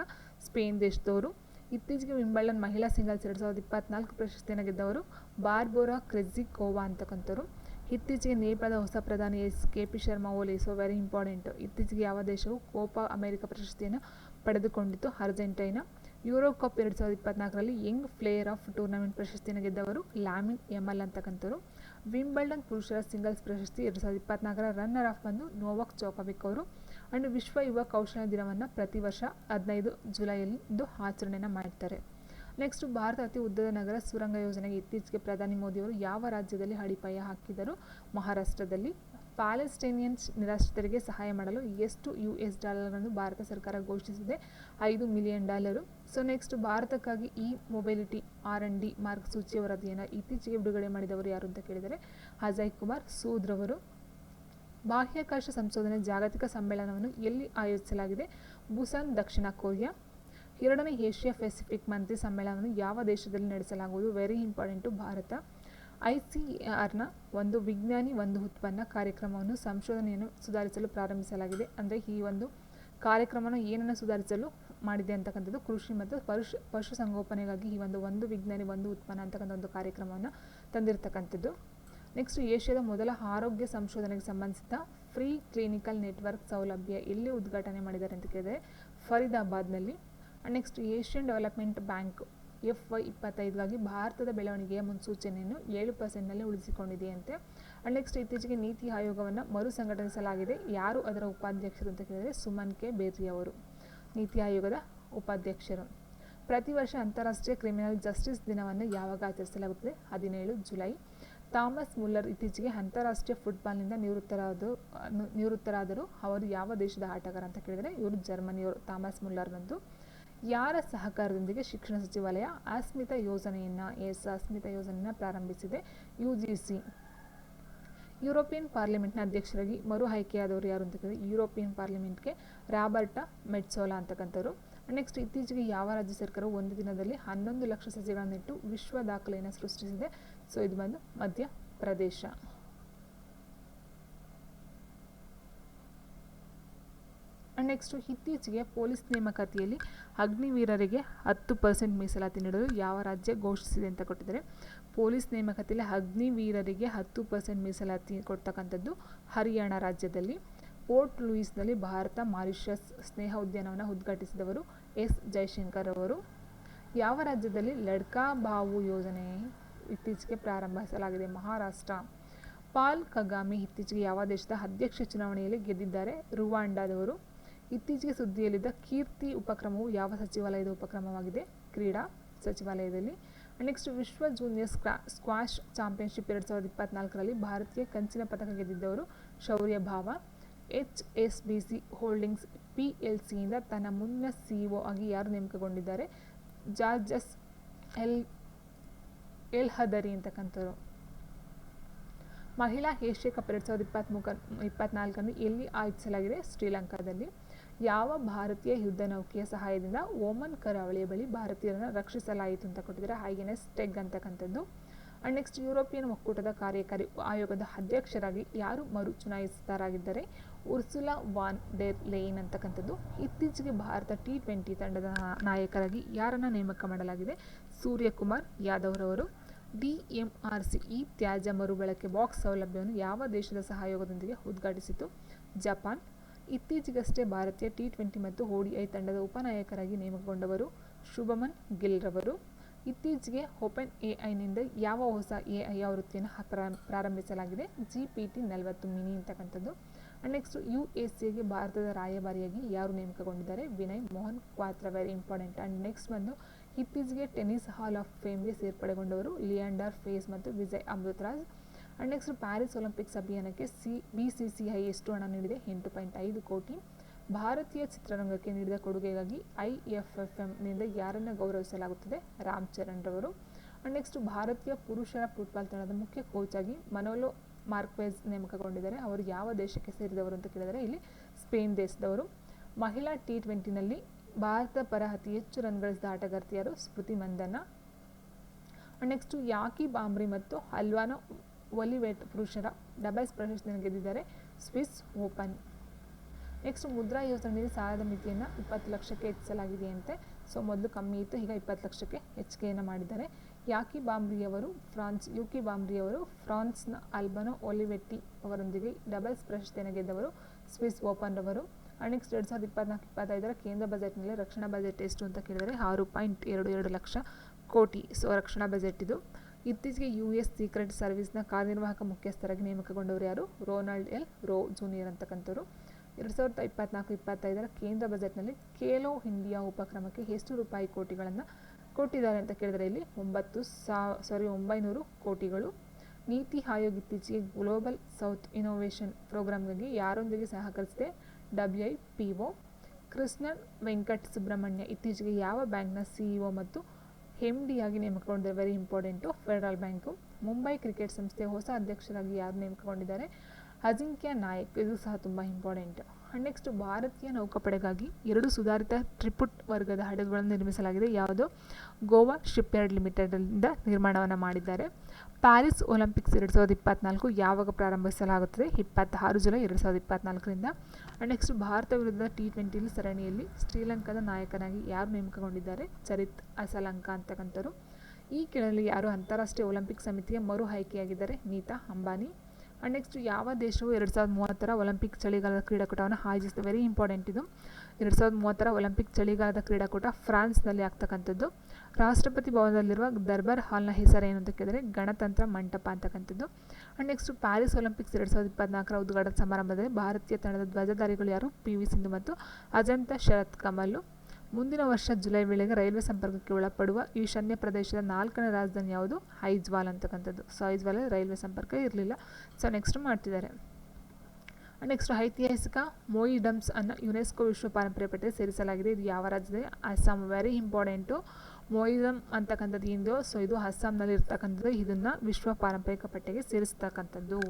ಸ್ಪೇನ್ ದೇಶದವರು. ಇತ್ತೀಚೆಗೆ ವಿಂಬಲ್ಡನ್ ಮಹಿಳಾ ಸಿಂಗಲ್ಸ್ ಎರಡು ಸಾವಿರದ ಇಪ್ಪತ್ನಾಲ್ಕು ಪ್ರಶಸ್ತಿಯನ್ನು ಗೆದ್ದವರು ಬಾರ್ಬೋರಾ ಕ್ರೆಜಿಕೋವಾ ಅಂತಕ್ಕಂಥವ್ರು. ಇತ್ತೀಚೆಗೆ ನೇಪಾಳದ ಹೊಸ ಪ್ರಧಾನಿ S K P Sharma Oli so very important ಇತ್ತೀಚೆಗೆ ಯಾವ ದೇಶವು ಕೋಪಾ ಅಮೆರಿಕ ಪ್ರಶಸ್ತಿಯನ್ನು ಪಡೆದುಕೊಂಡಿತ್ತು. ಅರ್ಜೆಂಟೈನಾ ಯುರೋ ಕಪ್ ಎರಡು ಸಾವಿರದ ಇಪ್ಪತ್ನಾಲ್ಕರಲ್ಲಿ ಯಂಗ್ ಪ್ಲೇಯರ್ ಆಫ್ ಟೂರ್ನಮೆಂಟ್ ಪ್ರಶಸ್ತಿಯನ್ನು ಗೆದ್ದವರು ಲ್ಯಾಮಿನ್ ಎಮಲ್ ಅಂತಕ್ಕಂಥವರು ವಿಂಬಲ್ಡನ್ ಪುರುಷರ ಸಿಂಗಲ್ಸ್ ಪ್ರಶಸ್ತಿ ಎರಡು ಸಾವಿರದ ಇಪ್ಪತ್ನಾಲ್ಕರ ರನ್ನರ್ ಆಫ್ ಬಂದು ನೋವಾಕ್ ಚೋಕೋವಿಕ್ ಅವರು. ಆ್ಯಂಡ್ ವಿಶ್ವ ಯುವ ಕೌಶಲ್ಯ ದಿನವನ್ನು ಪ್ರತಿ ವರ್ಷ ಹದಿನೈದು ಜುಲೈಯಲ್ಲಿಂದು ಆಚರಣೆಯನ್ನು ಮಾಡ್ತಾರೆ. ನೆಕ್ಸ್ಟ್ ಭಾರತ ಅತಿ ಉದ್ದದ ನಗರ ಸುರಂಗ ಯೋಜನೆಗೆ ಇತ್ತೀಚೆಗೆ ಪ್ರಧಾನಿ ಮೋದಿಯವರು ಯಾವ ರಾಜ್ಯದಲ್ಲಿ ಅಡಿಪಾಯ ಹಾಕಿದರು? ಮಹಾರಾಷ್ಟ್ರದಲ್ಲಿ. ಪ್ಯಾಲೆಸ್ಟೈನಿಯನ್ಸ್ ನಿರಾಶ್ರಿತರಿಗೆ ಸಹಾಯ ಮಾಡಲು ಎಷ್ಟು ಯು ಎಸ್ ಡಾಲರ್ಗಳನ್ನು ಭಾರತ ಸರ್ಕಾರ ಘೋಷಿಸಿದೆ? ಐದು ಮಿಲಿಯನ್ ಡಾಲರು. ಸೊ ನೆಕ್ಸ್ಟ್ ಭಾರತಕ್ಕಾಗಿ E mobility R N D ಮಾರ್ಗಸೂಚಿಯ ವರದಿಯನ್ನು ಇತ್ತೀಚೆಗೆ ಬಿಡುಗಡೆ ಮಾಡಿದವರು ಯಾರು ಅಂತ ಕೇಳಿದರೆ, ಅಜಯ್ ಕುಮಾರ್ ಸೂದ್ರವರು ಬಾಹ್ಯಾಕಾಶ ಸಂಶೋಧನೆ ಜಾಗತಿಕ ಸಮ್ಮೇಳನವನ್ನು ಎಲ್ಲಿ ಆಯೋಜಿಸಲಾಗಿದೆ? ಬುಸಾನ್, ದಕ್ಷಿಣ ಕೊರಿಯಾ. ಎರಡನೇ ಏಷ್ಯಾ ಪೆಸಿಫಿಕ್ ಮಂತ್ರಿ ಸಮ್ಮೇಳನವನ್ನು ಯಾವ ದೇಶದಲ್ಲಿ ನಡೆಸಲಾಗುವುದು? ವೆರಿ ಇಂಪಾರ್ಟೆಂಟು ಭಾರತ. ಐ ಸಿ ಆರ್ನ ಒಂದು ವಿಜ್ಞಾನಿ, ಒಂದು ಉತ್ಪನ್ನ ಕಾರ್ಯಕ್ರಮವನ್ನು ಸಂಶೋಧನೆಯನ್ನು ಸುಧಾರಿಸಲು ಪ್ರಾರಂಭಿಸಲಾಗಿದೆ. ಅಂದರೆ ಈ ಒಂದು ಕಾರ್ಯಕ್ರಮನ ಏನನ್ನು ಸುಧಾರಿಸಲು ಮಾಡಿದೆ ಅಂತಕ್ಕಂಥದ್ದು, ಕೃಷಿ ಮತ್ತು ಪಶು, ಪಶುಸಂಗೋಪನೆಗಾಗಿ ಈ ಒಂದು ಒಂದು ವಿಜ್ಞಾನಿ, ಒಂದು ಉತ್ಪನ್ನ ಅಂತಕ್ಕಂಥ ಒಂದು ಕಾರ್ಯಕ್ರಮವನ್ನು ತಂದಿರತಕ್ಕಂಥದ್ದು. ನೆಕ್ಸ್ಟ್ ಏಷ್ಯಾದ ಮೊದಲ ಆರೋಗ್ಯ ಸಂಶೋಧನೆಗೆ ಸಂಬಂಧಿಸಿದ ಫ್ರೀ ಕ್ಲಿನಿಕಲ್ ನೆಟ್ವರ್ಕ್ ಸೌಲಭ್ಯ ಎಲ್ಲಿ ಉದ್ಘಾಟನೆ ಮಾಡಿದ್ದಾರೆ ಅಂತ ಕೇಳಿದರೆ, ಫರೀದಾಬಾದ್ನಲ್ಲಿ. Next Asian development bank F Y ಇಪ್ಪತ್ತೈದಗಾಗಿ ಭಾರತದ ಬೆಳವಣಿಗೆಯ ಮುನ್ಸೂಚನೆಯನ್ನು ಏಳು ಪರ್ಸೆಂಟ್ನಲ್ಲಿ ಉಳಿಸಿಕೊಂಡಿದೆಯಂತೆ ನೆಕ್ಸ್ಟ್ ಇತ್ತೀಚೆಗೆ ನೀತಿ ಆಯೋಗವನ್ನು ಮರು ಸಂಘಟಿಸಲಾಗಿದೆ ಯಾರು ಅದರ ಉಪಾಧ್ಯಕ್ಷರು ಅಂತ ಕೇಳಿದರೆ ಸುಮನ್ ಕೆ. ಬೇರ್ರಿ ಅವರು, ನೀತಿ ಆಯೋಗದ ಉಪಾಧ್ಯಕ್ಷರು. ಪ್ರತಿ ವರ್ಷ ಅಂತಾರಾಷ್ಟ್ರೀಯ ಕ್ರಿಮಿನಲ್ ಜಸ್ಟಿಸ್ ದಿನವನ್ನು ಯಾವಾಗ ಆಚರಿಸಲಾಗುತ್ತದೆ? ಹದಿನೇಳು ಜುಲೈ. ಥಾಮಸ್ ಮುಲ್ಲರ್ ಇತ್ತೀಚೆಗೆ ಅಂತಾರಾಷ್ಟ್ರೀಯ ಫುಟ್ಬಾಲ್ನಿಂದ ನಿವೃತ್ತರಾದರು ನಿವೃತ್ತರಾದರು. ಅವರು ಯಾವ ದೇಶದ ಆಟಗಾರ ಅಂತ ಕೇಳಿದರೆ ಇವರು ಜರ್ಮನಿಯವರು, ಥಾಮಸ್ ಮುಲ್ಲರ್ನಂದು ಯಾರ ಸಹಕಾರದೊಂದಿಗೆ ಶಿಕ್ಷಣ ಸಚಿವಾಲಯ ಅಸ್ಮಿತಾ ಯೋಜನೆಯನ್ನು, ಎಸ್ ಅಸ್ಮಿತಾ ಯೋಜನೆಯನ್ನು ಪ್ರಾರಂಭಿಸಿದೆ? ಯು ಜಿ ಸಿ ಯುರೋಪಿಯನ್ ಪಾರ್ಲಿಮೆಂಟ್ನ ಅಧ್ಯಕ್ಷರಾಗಿ ಮರು ಆಯ್ಕೆಯಾದವರು ಯಾರು ಅಂತ ಕೇಳಿದ್ರೆ, ಯುರೋಪಿಯನ್ ಪಾರ್ಲಿಮೆಂಟ್ಗೆ ರಾಬರ್ಟಾ ಮೆಟ್ಸೋಲಾ ಅಂತಕ್ಕಂಥವ್ರು. ನೆಕ್ಸ್ಟ್ ಇತ್ತೀಚೆಗೆ ಯಾವ ರಾಜ್ಯ ಸರ್ಕಾರವು ಒಂದು ದಿನದಲ್ಲಿ ಹನ್ನೊಂದು ಲಕ್ಷ ಸಸಿಗಳನ್ನು ನೆಟ್ಟು ವಿಶ್ವ ದಾಖಲೆಯನ್ನು ಸೃಷ್ಟಿಸಿದೆ? ಸೊ ಇದು ಬಂದು ಮಧ್ಯಪ್ರದೇಶ. ನೆಕ್ಸ್ಟು ಇತ್ತೀಚೆಗೆ ಪೊಲೀಸ್ ನೇಮಕಾತಿಯಲ್ಲಿ ಅಗ್ನಿವೀರರಿಗೆ ಹತ್ತು ಪರ್ಸೆಂಟ್ ಮೀಸಲಾತಿ ನೀಡಲು ಯಾವ ರಾಜ್ಯ ಘೋಷಿಸಿದೆ ಅಂತ ಕೊಟ್ಟಿದ್ದಾರೆ. ಪೊಲೀಸ್ ನೇಮಕಾತಿಯಲ್ಲಿ ಅಗ್ನಿವೀರರಿಗೆ ಹತ್ತು ಪರ್ಸೆಂಟ್ ಮೀಸಲಾತಿ ಕೊಡ್ತಕ್ಕಂಥದ್ದು ಹರಿಯಾಣ ರಾಜ್ಯದಲ್ಲಿ. ಪೋರ್ಟ್ ಲೂಯಿಸ್ನಲ್ಲಿ ಭಾರತ ಮಾರಿಷಸ್ ಸ್ನೇಹ ಉದ್ಯಾನವನ್ನು ಉದ್ಘಾಟಿಸಿದವರು ಎಸ್. ಜೈಶಂಕರ್ ಅವರು. ಯಾವ ರಾಜ್ಯದಲ್ಲಿ ಲಡ್ಕಾ ಬಾವು ಯೋಜನೆ ಇತ್ತೀಚೆಗೆ ಪ್ರಾರಂಭಿಸಲಾಗಿದೆ? ಮಹಾರಾಷ್ಟ್ರ. ಪಾಲ್ ಕಗಾಮಿ ಇತ್ತೀಚೆಗೆ ಯಾವ ದೇಶದ ಅಧ್ಯಕ್ಷ ಚುನಾವಣೆಯಲ್ಲಿ ಗೆದ್ದಿದ್ದಾರೆ? ರುವಾಂಡಾದವರು. ಇತ್ತೀಚೆಗೆ ಸುದ್ದಿಯಲ್ಲಿದ್ದ ಕೀರ್ತಿ ಉಪಕ್ರಮವು ಯಾವ ಸಚಿವಾಲಯದ ಉಪಕ್ರಮವಾಗಿದೆ? ಕ್ರೀಡಾ ಸಚಿವಾಲಯದಲ್ಲಿ ನೆಕ್ಸ್ಟ್ ವಿಶ್ವ ಜೂನಿಯರ್ ಸ್ಕ್ರಾ, ಸ್ಕ್ವಾಶ್ ಚಾಂಪಿಯನ್ಶಿಪ್ ಎರಡು ಸಾವಿರದ ಇಪ್ಪತ್ತ್ನಾಲ್ಕರಲ್ಲಿ ಭಾರತೀಯ ಕಂಚಿನ ಪದಕ ಗೆದ್ದಿದ್ದವರು Shaurya Bawa. H S B C holdings P L ಸಿಯಿಂದ ತನ್ನ ಮುನ್ನ ಸಿಇಒ ಆಗಿ ಯಾರು ನೇಮಕಗೊಂಡಿದ್ದಾರೆ? ಜಾರ್ಜಸ್ ಎಲ್ ಎಲ್ ಹದರಿ ಅಂತಕ್ಕಂಥವ್ರು. ಮಹಿಳಾ ಏಷ್ಯಾ ಕಪ್ ಎರಡು ಸಾವಿರದ ಇಪ್ಪತ್ತ್ಮೂಕ ಇಪ್ಪತ್ನಾಲ್ಕನ್ನು ಎಲ್ಲಿ ಆಯೋಜಿಸಲಾಗಿದೆ? ಶ್ರೀಲಂಕಾದಲ್ಲಿ. ಯಾವ ಭಾರತೀಯ ಯುದ್ಧ ನೌಕೆಯ ಸಹಾಯದಿಂದ ಓಮನ್ ಕರಾವಳಿಯ ಬಳಿ ಭಾರತೀಯರನ್ನು ರಕ್ಷಿಸಲಾಯಿತು ಅಂತ ಕೊಟ್ಟಿದ್ದಾರೆ. ಹಾಗೆಯೇ ಸ್ಟೆಗ್ ಅಂತಕ್ಕಂಥದ್ದು. ಆ್ಯಂಡ್ ನೆಕ್ಸ್ಟ್ ಯುರೋಪಿಯನ್ ಒಕ್ಕೂಟದ ಕಾರ್ಯಕಾರಿ ಆಯೋಗದ ಅಧ್ಯಕ್ಷರಾಗಿ ಯಾರು ಮರು ಚುನಾಯಿಸಿದ್ದಾರಾಗಿದ್ದಾರೆ ಉರ್ಸುಲಾ ವಾನ್ ಡೆರ್ ಲೇನ್ ಅಂತಕ್ಕಂಥದ್ದು. ಇತ್ತೀಚೆಗೆ ಭಾರತ ಟಿ ಟ್ವೆಂಟಿ ತಂಡದ ನಾಯಕರಾಗಿ ಯಾರನ್ನು ನೇಮಕ ಮಾಡಲಾಗಿದೆ? ಸೂರ್ಯಕುಮಾರ್ ಯಾದವ್ರವರು ಡಿಎಂಆರ್ಸಿ ಈ ತ್ಯಾಜ್ಯ ಮರುಬಳಕೆ ಬಾಕ್ಸ್ ಸೌಲಭ್ಯವನ್ನು ಯಾವ ದೇಶದ ಸಹಯೋಗದೊಂದಿಗೆ ಉದ್ಘಾಟಿಸಿತು? ಜಪಾನ್. ಇತ್ತೀಚೆಗಷ್ಟೇ ಭಾರತೀಯ ಟಿ ಟ್ವೆಂಟಿ ಮತ್ತು ಓಡಿಐ ತಂಡದ ಉಪನಾಯಕರಾಗಿ ನೇಮಕಗೊಂಡವರು ಶುಭಮನ್ ಗಿಲ್ರವರು ಇತ್ತೀಚೆಗೆ ಓಪನ್ ಎಐನಿಂದ ಯಾವ ಹೊಸ ಎ ಐ ಆವೃತ್ತಿಯನ್ನು ಪ್ರಾ- ಪ್ರಾರಂಭಿಸಲಾಗಿದೆ? ಜಿ ಪಿ ಟಿ ನಲವತ್ತು ಮಿನಿ ಅಂತಕ್ಕಂಥದ್ದು. ಆ್ಯಂಡ್ ನೆಕ್ಸ್ಟ್, ಯು ಎಸ್ ಎಗೆ ಭಾರತದ ರಾಯಭಾರಿಯಾಗಿ ಯಾರು ನೇಮಕಗೊಂಡಿದ್ದಾರೆ? Vinay Mohan Kwatra, very important. And next ಬಂದು, ಇತ್ತೀಚೆಗೆ ಟೆನಿಸ್ ಹಾಲ್ ಆಫ್ ಫೇಮ್ಗೆ ಸೇರ್ಪಡೆಗೊಂಡವರು ಲಿಯಾಂಡರ್ ಫೇಸ್ ಮತ್ತು Vijay Amritraj. And next Paris Olympics ಅಭಿಯಾನಕ್ಕೆ C, B C C I ಎಷ್ಟು ಹಣ ನೀಡಿದೆ? ಎಂಟು ಪಾಯಿಂಟ್ ಐದು ಕೋಟಿ. ಭಾರತೀಯ ಚಿತ್ರರಂಗಕ್ಕೆ ನೀಡಿದ ಕೊಡುಗೆಗಾಗಿ ಐ ಎಫ್ ಎಫ್ ಎಂನಿಂದ ಯಾರನ್ನು ಗೌರವಿಸಲಾಗುತ್ತದೆ? ರಾಮ್ ಚರಣ್ ರವರು. ಆ್ಯಂಡ್ ನೆಕ್ಸ್ಟ್ ಭಾರತೀಯ ಪುರುಷರ ಫುಟ್ಬಾಲ್ ತಂಡದ ಮುಖ್ಯ ಕೋಚ್ ಆಗಿ ಮನೋಲೋ ಮಾರ್ಕ್ವೆಸ್ ನೇಮಕಗೊಂಡಿದ್ದಾರೆ. ಅವರು ಯಾವ ದೇಶಕ್ಕೆ ಸೇರಿದವರು ಅಂತ ಕೇಳಿದರೆ ಇಲ್ಲಿ ಸ್ಪೇನ್ ದೇಶದವರು. ಮಹಿಳಾ ಟಿ ಟ್ವೆಂಟಿನಲ್ಲಿ ಭಾರತ ಪರ ಅತಿ ಹೆಚ್ಚು ರನ್ ಗಳಿಸಿದ ಆಟಗಾರ್ತಿಯರು ಸ್ಮೃತಿ ಮಂದನ ನೆಕ್ಸ್ಟು ಯಾಕಿ ಬಾಂಬ್ರಿ ಮತ್ತು ಹಲ್ವಾನೋ ಒಲಿವೆಟ್ ಪುರುಷರ ಡಬಲ್ಸ್ ಪ್ರಶಸ್ತಿಯನ್ನು ಗೆದ್ದಿದ್ದಾರೆ. Swiss open. ನೆಕ್ಸ್ಟ್ ಮುದ್ರಾ ಯೋಜನೆಯಲ್ಲಿ ಸಾಲದ ಮಿತಿಯನ್ನು ಇಪ್ಪತ್ತು ಲಕ್ಷಕ್ಕೆ ಹೆಚ್ಚಿಸಲಾಗಿದೆಯಂತೆ. ಸೊ, ಮೊದಲು ಕಮ್ಮಿ ಇತ್ತು, ಈಗ ಇಪ್ಪತ್ತು ಲಕ್ಷಕ್ಕೆ ಹೆಚ್ಚಿಗೆಯನ್ನು ಮಾಡಿದ್ದಾರೆ. ಯಾಕಿ ಬಾಂಬ್ರಿಯವರು ಫ್ರಾನ್ಸ್, ಯುಕಿ ಬಾಂಬ್ರಿಯವರು ಫ್ರಾನ್ಸ್ನ ಅಲ್ಬನೋ ಒಲಿವೆಟ್ಟಿ ಅವರೊಂದಿಗೆ ಡಬಲ್ಸ್ ಪ್ರಶಸ್ತಿಯನ್ನು ಗೆದ್ದವರು ಸ್ವಿಸ್ ಓಪನ್ ರವರು ನೆಕ್ಸ್ಟ್ ಎರಡು ಸಾವಿರದ ಇಪ್ಪತ್ನಾಲ್ಕು, ಇಪ್ಪತ್ತೈದರ ಕೇಂದ್ರ ಬಜೆಟ್ನಲ್ಲಿ ರಕ್ಷಣಾ ಬಜೆಟ್ ಎಷ್ಟು ಅಂತ ಕೇಳಿದರೆ ಆರು ಪಾಯಿಂಟ್ ಎರಡು ಎರಡು ಲಕ್ಷ ಕೋಟಿ ಸೊ, ರಕ್ಷಣಾ ಬಜೆಟ್ ಇದು. ಇತ್ತೀಚೆಗೆ ಯು ಎಸ್ ಸೀಕ್ರೆಟ್ ಸರ್ವಿಸ್ನ ಕಾರ್ಯನಿರ್ವಾಹಕ ಮುಖ್ಯಸ್ಥರಾಗಿ ನೇಮಕಗೊಂಡವರು ಯಾರು? ರೋನಾಲ್ಡ್ ಎಲ್ ರೋ ಜೂನಿಯರ್ ಅಂತಕ್ಕಂಥವ್ರು. ಎರಡು ಸಾವಿರದ ಇಪ್ಪತ್ನಾಲ್ಕು, ಇಪ್ಪತ್ತೈದರ ಕೇಂದ್ರ ಬಜೆಟ್ನಲ್ಲಿ ಖೇಲೋ ಇಂಡಿಯಾ ಉಪಕ್ರಮಕ್ಕೆ ಎಷ್ಟು ರೂಪಾಯಿ ಕೋಟಿಗಳನ್ನು ಕೊಟ್ಟಿದ್ದಾರೆ ಅಂತ ಕೇಳಿದರೆ ಇಲ್ಲಿ ಒಂಬತ್ತು ಸಾ ಸಾರಿ ಒಂಬೈನೂರು ಕೋಟಿಗಳು. ನೀತಿ ಆಯೋಗ ಇತ್ತೀಚೆಗೆ ಗ್ಲೋಬಲ್ ಸೌತ್ ಇನೋವೇಷನ್ ಪ್ರೋಗ್ರಾಮ್ಗಾಗಿ ಯಾರೊಂದಿಗೆ ಸಹಕರಿಸಿದೆ? W I P O Krishnan Venkat Subramanya ಇತ್ತೀಚೆಗೆ ಯಾವ ಬ್ಯಾಂಕ್ನ ಸಿಇಒ ಮತ್ತು ಎಂ ಡಿಯಾಗಿ ನೇಮಕಗೊಂಡಿದೆ. Very important federal bank Mumbai cricket ಸಂಸ್ಥೆ ಹೊಸ ಅಧ್ಯಕ್ಷರಾಗಿ ಯಾರು ನೇಮಕಗೊಂಡಿದ್ದಾರೆ? ಅಜಿಂಕ್ಯ ನಾಯಕ್ ಇದು ಸಹ ತುಂಬ ಇಂಪಾರ್ಟೆಂಟ್ ನೆಕ್ಸ್ಟ್ ಭಾರತೀಯ ನೌಕಾಪಡೆಗಾಗಿ ಎರಡು ಸುಧಾರಿತ ಟ್ರಿಪುಟ್ ವರ್ಗದ ಹಡಗುಗಳನ್ನು ನಿರ್ಮಿಸಲಾಗಿದೆ. ಯಾವುದು? ಗೋವಾ ಶಿಪ್ಯಾರ್ಡ್ ಲಿಮಿಟೆಡ್ನಿಂದ ನಿರ್ಮಾಣವನ್ನು ಮಾಡಿದ್ದಾರೆ. ಪ್ಯಾರಿಸ್ ಒಲಿಂಪಿಕ್ಸ್ ಎರಡು ಸಾವಿರದ ಇಪ್ಪತ್ನಾಲ್ಕು ಯಾವಾಗ ಪ್ರಾರಂಭಿಸಲಾಗುತ್ತದೆ? ಇಪ್ಪತ್ತಾರು ಜುಲೈ ಎರಡು ಸಾವಿರದ ಇಪ್ಪತ್ನಾಲ್ಕರಿಂದ. ನೆಕ್ಸ್ಟ್ ಭಾರತ ವಿರುದ್ಧ ಟಿ ಟ್ವೆಂಟಿ ಸರಣಿಯಲ್ಲಿ ಶ್ರೀಲಂಕಾದ ನಾಯಕನಾಗಿ ಯಾರು ನೇಮಕಗೊಂಡಿದ್ದಾರೆ? ಚರಿತ್ ಅಸಲಂಕಾ ಅಂತಕ್ಕಂಥವ್ರು ಈ ಕೆಳಲ್ಲಿ ಯಾರು ಅಂತಾರಾಷ್ಟ್ರೀಯ ಒಲಿಂಪಿಕ್ ಸಮಿತಿಯ ಮರು ಆಯ್ಕೆಯಾಗಿದ್ದಾರೆ ನೀತಾ ಅಂಬಾನಿ. ಆ್ಯಂಡ್ ನೆಕ್ಸ್ಟ್ ಯಾವ ದೇಶವು ಎರಡು ಸಾವಿರದ ಮೂವತ್ತರ ಒಲಿಂಪಿಕ್ ಚಳಿಗಾಲದ ಕ್ರೀಡಾಕೂಟವನ್ನು ಆಯೋಜಿಸಿದೆ? ವೆರಿ ಇಂಪಾರ್ಟೆಂಟ್ ಇದು. ಎರಡು ಸಾವಿರದ ಮೂವತ್ತರ ಒಲಿಂಪಿಕ್ ಚಳಿಗಾಲದ ಕ್ರೀಡಾಕೂಟ ಫ್ರಾನ್ಸ್ನಲ್ಲಿ ಆಗ್ತಕ್ಕಂಥದ್ದು. ರಾಷ್ಟ್ರಪತಿ ಭವನದಲ್ಲಿರುವ ದರ್ಬಾರ್ ಹಾಲ್ನ ಹೆಸರೇನು ಅಂತ ಕೇಳಿದರೆ ಗಣತಂತ್ರ ಮಂಟಪ ಅಂತಕ್ಕಂಥದ್ದು. ಆ್ಯಂಡ್ ನೆಕ್ಸ್ಟ್ ಪ್ಯಾರಿಸ್ ಒಲಿಂಪಿಕ್ಸ್ ಎರಡು ಸಾವಿರದ ಇಪ್ಪತ್ನಾಲ್ಕರ ಉದ್ಘಾಟನಾ ಸಮಾರಂಭದಲ್ಲಿ ಭಾರತೀಯ ತಂಡದ ಧ್ವಜಧಾರಿಗಳು ಯಾರು? ಪಿ ವಿ ಸಿಂಧು ಮತ್ತು ಅಜಂತ ಶರತ್ ಕಮಲ್. ಮುಂದಿನ ವರ್ಷ ಜುಲೈ ವೇಳೆಗೆ ರೈಲ್ವೆ ಸಂಪರ್ಕಕ್ಕೆ ಒಳಪಡುವ ಈಶಾನ್ಯ ಪ್ರದೇಶದ ನಾಲ್ಕನೇ ರಾಜಧಾನಿ ಯಾವುದು? ಐಜ್ವಾಲ್ ಅಂತಕ್ಕಂಥದ್ದು. ಸೊ ಐಜ್ವಾಲಲ್ಲಿ ರೈಲ್ವೆ ಸಂಪರ್ಕ ಇರಲಿಲ್ಲ. ಸೊ ನೆಕ್ಸ್ಟ್ ಮಾಡ್ತಿದ್ದಾರೆ. ನೆಕ್ಸ್ಟ್ ಐತಿಹಾಸಿಕ ಮೋಯಿಡಮ್ಸ್ ಅನ್ನು ಯುನೆಸ್ಕೋ ವಿಶ್ವ ಪಾರಂಪರ್ಯ ಪಟ್ಟಿಗೆ ಸೇರಿಸಲಾಗಿದೆ. ಇದು ಯಾವ ರಾಜ್ಯದಲ್ಲಿ? ಅಸ್ಸಾಂ ವೆರಿ ಇಂಪಾರ್ಟೆಂಟು ಮೊಯಿಡಮ್ ಅಂತಕ್ಕಂಥದ್ದು ಹಿಂದೋ. ಸೊ ಇದು ಅಸ್ಸಾಂನಲ್ಲಿ ಇರ್ತಕ್ಕಂಥದ್ದು ಇದನ್ನು ವಿಶ್ವ ಪಾರಂಪರಿಕ ಪಟ್ಟಿಗೆ ಸೇರಿಸ್ತಕ್ಕಂಥದ್ದು.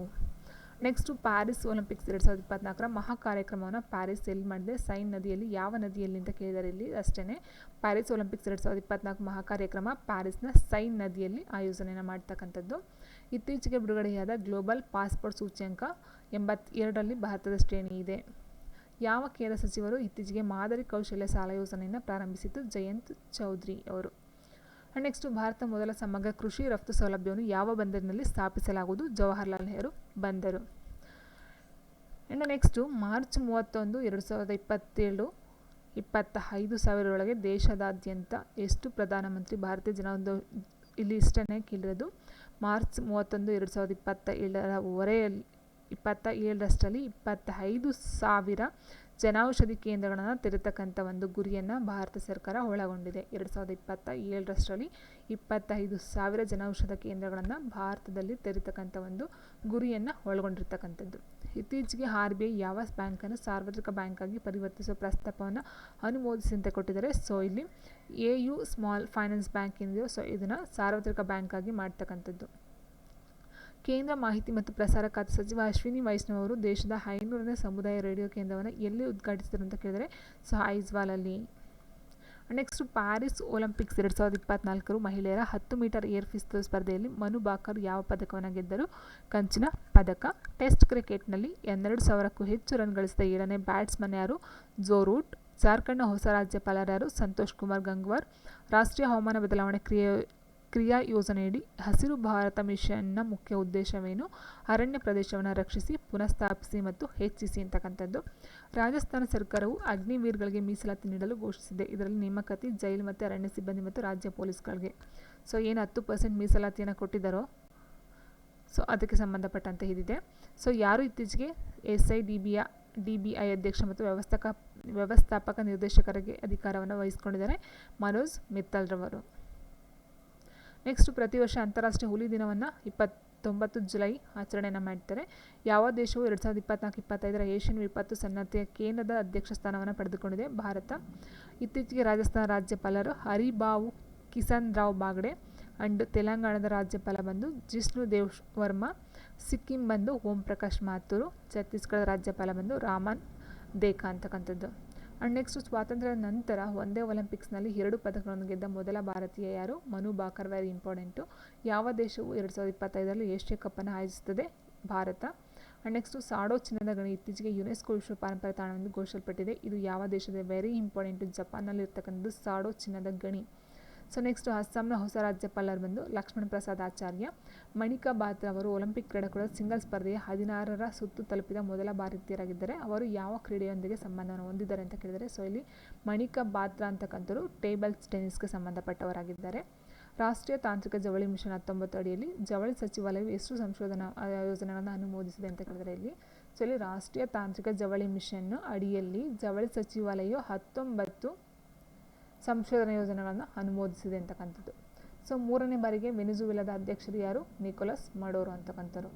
ನೆಕ್ಸ್ಟು ಪ್ಯಾರಿಸ್ ಒಲಿಂಪಿಕ್ಸ್ ಎರಡು ಸಾವಿರದ ಇಪ್ಪತ್ನಾಲ್ಕರ ಮಹಾ ಕಾರ್ಯಕ್ರಮವನ್ನು ಪ್ಯಾರಿಸ್ ಎಲ್ಲಿ ಮಾಡಿದೆ. ಸೈನ್ ನದಿಯಲ್ಲಿ ಯಾವ ನದಿಯಲ್ಲಿ ಅಂತ ಕೇಳಿದ್ದಾರೆ ಇಲ್ಲಿ ಅಷ್ಟೇ ಪ್ಯಾರಿಸ್ ಒಲಿಂಪಿಕ್ಸ್ ಎರಡು ಸಾವಿರದ ಇಪ್ಪತ್ನಾಲ್ಕು ಮಹಾ ಕಾರ್ಯಕ್ರಮ ಪ್ಯಾರಿಸ್ನ ಸೈನ್ ನದಿಯಲ್ಲಿ ಆಯೋಜನೆಯನ್ನು ಮಾಡ್ತಕ್ಕಂಥದ್ದು. ಇತ್ತೀಚೆಗೆ ಬಿಡುಗಡೆಯಾದ ಗ್ಲೋಬಲ್ ಪಾಸ್ಪೋರ್ಟ್ ಸೂಚ್ಯಂಕ ಎಂಬತ್ತೆರಡರಲ್ಲಿ ಭಾರತದ ಶ್ರೇಣಿ ಇದೆ. ಯಾವ ಕೇಂದ್ರ ಸಚಿವರು ಇತ್ತೀಚೆಗೆ ಮಾದರಿ ಕೌಶಲ್ಯ ಸಾಲ ಯೋಜನೆಯನ್ನು ಪ್ರಾರಂಭಿಸಿದ್ದು? ಜಯಂತ್ ಚೌಧರಿ ಅವರು. ನೆಕ್ಸ್ಟ್ ಭಾರತ ಮೊದಲ ಸಮಗ್ರ ಕೃಷಿ ರಫ್ತು ಸೌಲಭ್ಯವನ್ನು ಯಾವ ಬಂದರಿನಲ್ಲಿ ಸ್ಥಾಪಿಸಲಾಗುವುದು? ಜವಾಹರ್ಲಾಲ್ ನೆಹರು ಬಂದರು. ಇನ್ನು ನೆಕ್ಸ್ಟು, ಮಾರ್ಚ್ ಮೂವತ್ತೊಂದು, ಎರಡು ಸಾವಿರದ ಇಪ್ಪತ್ತೇಳು ಇಪ್ಪತ್ತ ಐದು ಸಾವಿರದೊಳಗೆ ದೇಶದಾದ್ಯಂತ ಎಷ್ಟು ಪ್ರಧಾನಮಂತ್ರಿ ಭಾರತೀಯ ಜನವೊಂದು ಇಲ್ಲಿ ಇಷ್ಟನೇ ಕೇಳಿರೋದು? ಮಾರ್ಚ್ ಮೂವತ್ತೊಂದು, ಎರಡು ಸಾವಿರದ ಇಪ್ಪತ್ತ ಏಳರ ವರೆಯಲ್ಲಿ ಇಪ್ಪತ್ತ ಏಳರಷ್ಟರಲ್ಲಿ ಇಪ್ಪತ್ತೈದು ಸಾವಿರ ಜನೌಷಧಿ ಕೇಂದ್ರಗಳನ್ನು ತೆರೆತಕ್ಕಂಥ ಒಂದು ಗುರಿಯನ್ನು ಭಾರತ ಸರ್ಕಾರ ಒಳಗೊಂಡಿದೆ. ಎರಡು ಸಾವಿರದ ಇಪ್ಪತ್ತ ಏಳರಷ್ಟರಲ್ಲಿ ಇಪ್ಪತ್ತೈದು ಸಾವಿರ ಜನೌಷಧ ಕೇಂದ್ರಗಳನ್ನು ಭಾರತದಲ್ಲಿ ತೆರೆತಕ್ಕಂಥ ಒಂದು ಗುರಿಯನ್ನು ಒಳಗೊಂಡಿರ್ತಕ್ಕಂಥದ್ದು. ಇತ್ತೀಚೆಗೆ ಆರ್ ಬಿ ಐ ಯಾವ ಬ್ಯಾಂಕನ್ನು ಸಾರ್ವತ್ರಿಕ ಬ್ಯಾಂಕಾಗಿ ಪರಿವರ್ತಿಸುವ ಪ್ರಸ್ತಾಪವನ್ನು ಅನುಮೋದಿಸಿದಂತೆ ಕೊಟ್ಟಿದ್ದಾರೆ, ಸೊ ಇಲ್ಲಿ A U small finance bank ಏನಿದೆಯೋ, ಸೊ ಇದನ್ನು ಸಾರ್ವತ್ರಿಕ ಬ್ಯಾಂಕಾಗಿ ಮಾಡ್ತಕ್ಕಂಥದ್ದು. ಕೇಂದ್ರ ಮಾಹಿತಿ ಮತ್ತು ಪ್ರಸಾರ ಖಾತೆ ಸಚಿವ ಅಶ್ವಿನಿ ವೈಷ್ಣವ್ ಅವರು ದೇಶದ ಐನೂರನೇ ಸಮುದಾಯ ರೇಡಿಯೋ ಕೇಂದ್ರವನ್ನು ಎಲ್ಲಿ ಉದ್ಘಾಟಿಸಿದರು ಅಂತ ಕೇಳಿದರೆ ಸೊ ಐಜ್ವಾಲಲ್ಲಿ ನೆಕ್ಸ್ಟ್ ಪ್ಯಾರಿಸ್ ಒಲಿಂಪಿಕ್ಸ್ ಎರಡು ಸಾವಿರದ ಇಪ್ಪತ್ನಾಲ್ಕರು ಮಹಿಳೆಯರ ಹತ್ತು ಮೀಟರ್ ಏರ್ ಪಿಸ್ತೂಲ್ ಸ್ಪರ್ಧೆಯಲ್ಲಿ ಮನು ಬಾಕರ್ ಯಾವ ಪದಕವನ್ನು ಗೆದ್ದರು? ಕಂಚಿನ ಪದಕ ಟೆಸ್ಟ್ ಕ್ರಿಕೆಟ್ನಲ್ಲಿ ಹನ್ನೆರಡು ಸಾವಿರಕ್ಕೂ ಹೆಚ್ಚು ರನ್ ಗಳಿಸಿದ ಏಳನೇ ಬ್ಯಾಟ್ಸ್ಮನ್ ಯಾರು? ಜೋರೂಟ್, ಜಾರ್ಖಂಡ್ನ ಹೊಸ ರಾಜ್ಯಪಾಲರು ಸಂತೋಷ್ ಕುಮಾರ್ ಗಂಗ್ವಾರ್. ರಾಷ್ಟ್ರೀಯ ಹವಾಮಾನ ಬದಲಾವಣೆ ಕ್ರಿಯೆ ಕ್ರಿಯಾ ಯೋಜನೆಯಡಿ ಹಸಿರು ಭಾರತ ಮಿಷನ್ನ ಮುಖ್ಯ ಉದ್ದೇಶವೇನು? ಅರಣ್ಯ ಪ್ರದೇಶವನ್ನು ರಕ್ಷಿಸಿ, ಪುನಃಸ್ಥಾಪಿಸಿ ಮತ್ತು ಹೆಚ್ಚಿಸಿ ಅಂತಕ್ಕಂಥದ್ದು. ರಾಜಸ್ಥಾನ ಸರ್ಕಾರವು ಅಗ್ನಿವೀರ್ಗಳಿಗೆ ಮೀಸಲಾತಿ ನೀಡಲು ಘೋಷಿಸಿದೆ. ಇದರಲ್ಲಿ ನೇಮಕಾತಿ, ಜೈಲು ಮತ್ತು ಅರಣ್ಯ ಸಿಬ್ಬಂದಿ ಮತ್ತು ರಾಜ್ಯ ಪೊಲೀಸ್ಗಳಿಗೆ. ಸೊ ಏನು ಹತ್ತು ಪರ್ಸೆಂಟ್ ಮೀಸಲಾತಿಯನ್ನು ಕೊಟ್ಟಿದ್ದಾರೋ? ಸೊ ಅದಕ್ಕೆ ಸಂಬಂಧಪಟ್ಟಂತೆ ಇದಿದೆ. ಸೊ ಯಾರು ಇತ್ತೀಚೆಗೆ S I D B I I ಅಧ್ಯಕ್ಷ ಮತ್ತು ವ್ಯವಸ್ಥಾಕ, ವ್ಯವಸ್ಥಾಪಕ ನಿರ್ದೇಶಕರಿಗೆ ಅಧಿಕಾರವನ್ನು ವಹಿಸಿಕೊಂಡಿದ್ದಾರೆ? ಮನೋಜ್ ಮಿತ್ತಲ್ರವರು. ನೆಕ್ಸ್ಟ್ ಪ್ರತಿ ವರ್ಷ ಅಂತಾರಾಷ್ಟ್ರೀಯ ಹುಲಿ ದಿನವನ್ನು ಇಪ್ಪತ್ತೊಂಬತ್ತು ಜುಲೈ ಆಚರಣೆಯನ್ನು ಮಾಡ್ತಾರೆ. ಯಾವ ದೇಶವು ಎರಡು ಸಾವಿರದ ಇಪ್ಪತ್ನಾಲ್ಕು, ಇಪ್ಪತ್ತೈದರ ಏಷ್ಯನ್ ವಿಪತ್ತು ಸನ್ನದ್ಧತೆಯ ಕೇಂದ್ರದ ಅಧ್ಯಕ್ಷ ಸ್ಥಾನವನ್ನು ಪಡೆದುಕೊಂಡಿದೆ? ಭಾರತ. ಇತ್ತೀಚೆಗೆ ರಾಜಸ್ಥಾನ ರಾಜ್ಯಪಾಲರು ಹರಿಬಾವು ಕಿಸನ್ ರಾವ್ ಬಾಗ್ಡೆ ಅಂಡ್ ತೆಲಂಗಾಣದ ರಾಜ್ಯಪಾಲ ಬಂದು ಜಿಷ್ಣು ದೇವ್ ವರ್ಮ ಸಿಕ್ಕಿಂ ಬಂದು ಓಂ ಪ್ರಕಾಶ್ ಮಾತೂರು ಛತ್ತೀಸ್ಗಢ ರಾಜ್ಯಪಾಲ ಬಂದು ರಾಮನ್ ದೇಖಾ ಅಂತಕ್ಕಂಥದ್ದು. ಆ್ಯಂಡ್ ನೆಕ್ಸ್ಟ್ ಸ್ವಾತಂತ್ರ್ಯದ ನಂತರ ಒಂದೇ ಒಲಿಂಪಿಕ್ಸ್ನಲ್ಲಿ ಎರಡು ಪದಕಗಳನ್ನು ಗೆದ್ದ ಮೊದಲ ಭಾರತೀಯ ಯಾರು? Manu Bhaker very important. ಯಾವ ದೇಶವು ಎರಡು ಸಾವಿರದ ಇಪ್ಪತ್ತೈದರಲ್ಲಿ ಏಷ್ಯಾ ಕಪ್ಪನ್ನು ಆಯೋಜಿಸುತ್ತದೆ? ಭಾರತ. ಅಂಡ್ ನೆಕ್ಸ್ಟು ಸಾಡೋ ಚಿನ್ನದ ಗಣಿ ಇತ್ತೀಚೆಗೆ ಯುನೆಸ್ಕೋ ವಿಶ್ವ ಪಾರಂಪರ್ಯ ತಾಣವೆಂದು ಘೋಷಿಸಲ್ಪಟ್ಟಿದೆ. ಇದು ಯಾವ ದೇಶದ ವೆರಿ ಇಂಪಾರ್ಟೆಂಟು ಜಪಾನ್ನಲ್ಲಿರ್ತಕ್ಕಂಥದ್ದು ಸಾಡೋ ಚಿನ್ನದ ಗಣಿ. ಸೊ ನೆಕ್ಸ್ಟ್ ಅಸ್ಸಾಂನ ಹೊಸ ರಾಜ್ಯಪಾಲರು ಬಂದು ಲಕ್ಷ್ಮಣ ಪ್ರಸಾದ್ ಆಚಾರ್ಯ, ಮಣಿಕಾ ಬಾತ್ರಾ ಅವರು ಒಲಿಂಪಿಕ್ ಕ್ರೀಡಾಕೂಟದ ಸಿಂಗಲ್ ಸ್ಪರ್ಧೆಯ ಹದಿನಾರರ ಸುತ್ತು ತಲುಪಿದ ಮೊದಲ ಭಾರತೀಯರಾಗಿದ್ದಾರೆ. ಅವರು ಯಾವ ಕ್ರೀಡೆಯೊಂದಿಗೆ ಸಂಬಂಧವನ್ನು ಹೊಂದಿದ್ದಾರೆ ಅಂತ ಕೇಳಿದರೆ ಸೊ ಇಲ್ಲಿ ಮಣಿಕಾ ಬಾತ್ರಾ ಅಂತಕ್ಕಂಥವ್ರು ಟೇಬಲ್ಸ್ ಟೆನಿಸ್ಗೆ ಸಂಬಂಧಪಟ್ಟವರಾಗಿದ್ದಾರೆ. ರಾಷ್ಟ್ರೀಯ ತಾಂತ್ರಿಕ ಜವಳಿ ಮಿಷನ್ ಹತ್ತೊಂಬತ್ತು ಅಡಿಯಲ್ಲಿ ಜವಳಿ ಸಚಿವಾಲಯವು ಎಷ್ಟು ಸಂಶೋಧನಾ ಯೋಜನೆಗಳನ್ನು ಅನುಮೋದಿಸಿದೆ ಅಂತ ಕೇಳಿದರೆ ಇಲ್ಲಿ ಸೊ ಇಲ್ಲಿ ರಾಷ್ಟ್ರೀಯ ತಾಂತ್ರಿಕ ಜವಳಿ ಮಿಷನ್ ಅಡಿಯಲ್ಲಿ ಜವಳಿ ಸಚಿವಾಲಯವು ಹತ್ತೊಂಬತ್ತು ಸಂಶೋಧನಾ ಯೋಜನೆಗಳನ್ನು ಅನುಮೋದಿಸಿದೆ ಅಂತಕ್ಕಂಥದ್ದು. ಸೊ ಮೂರನೇ ಬಾರಿಗೆ ವೆನಿಜುವಿಲಾದ ಅಧ್ಯಕ್ಷರು ಯಾರು? ನಿಕೋಲಸ್ ಮಾಡೋರು ಅಂತಕ್ಕಂಥರು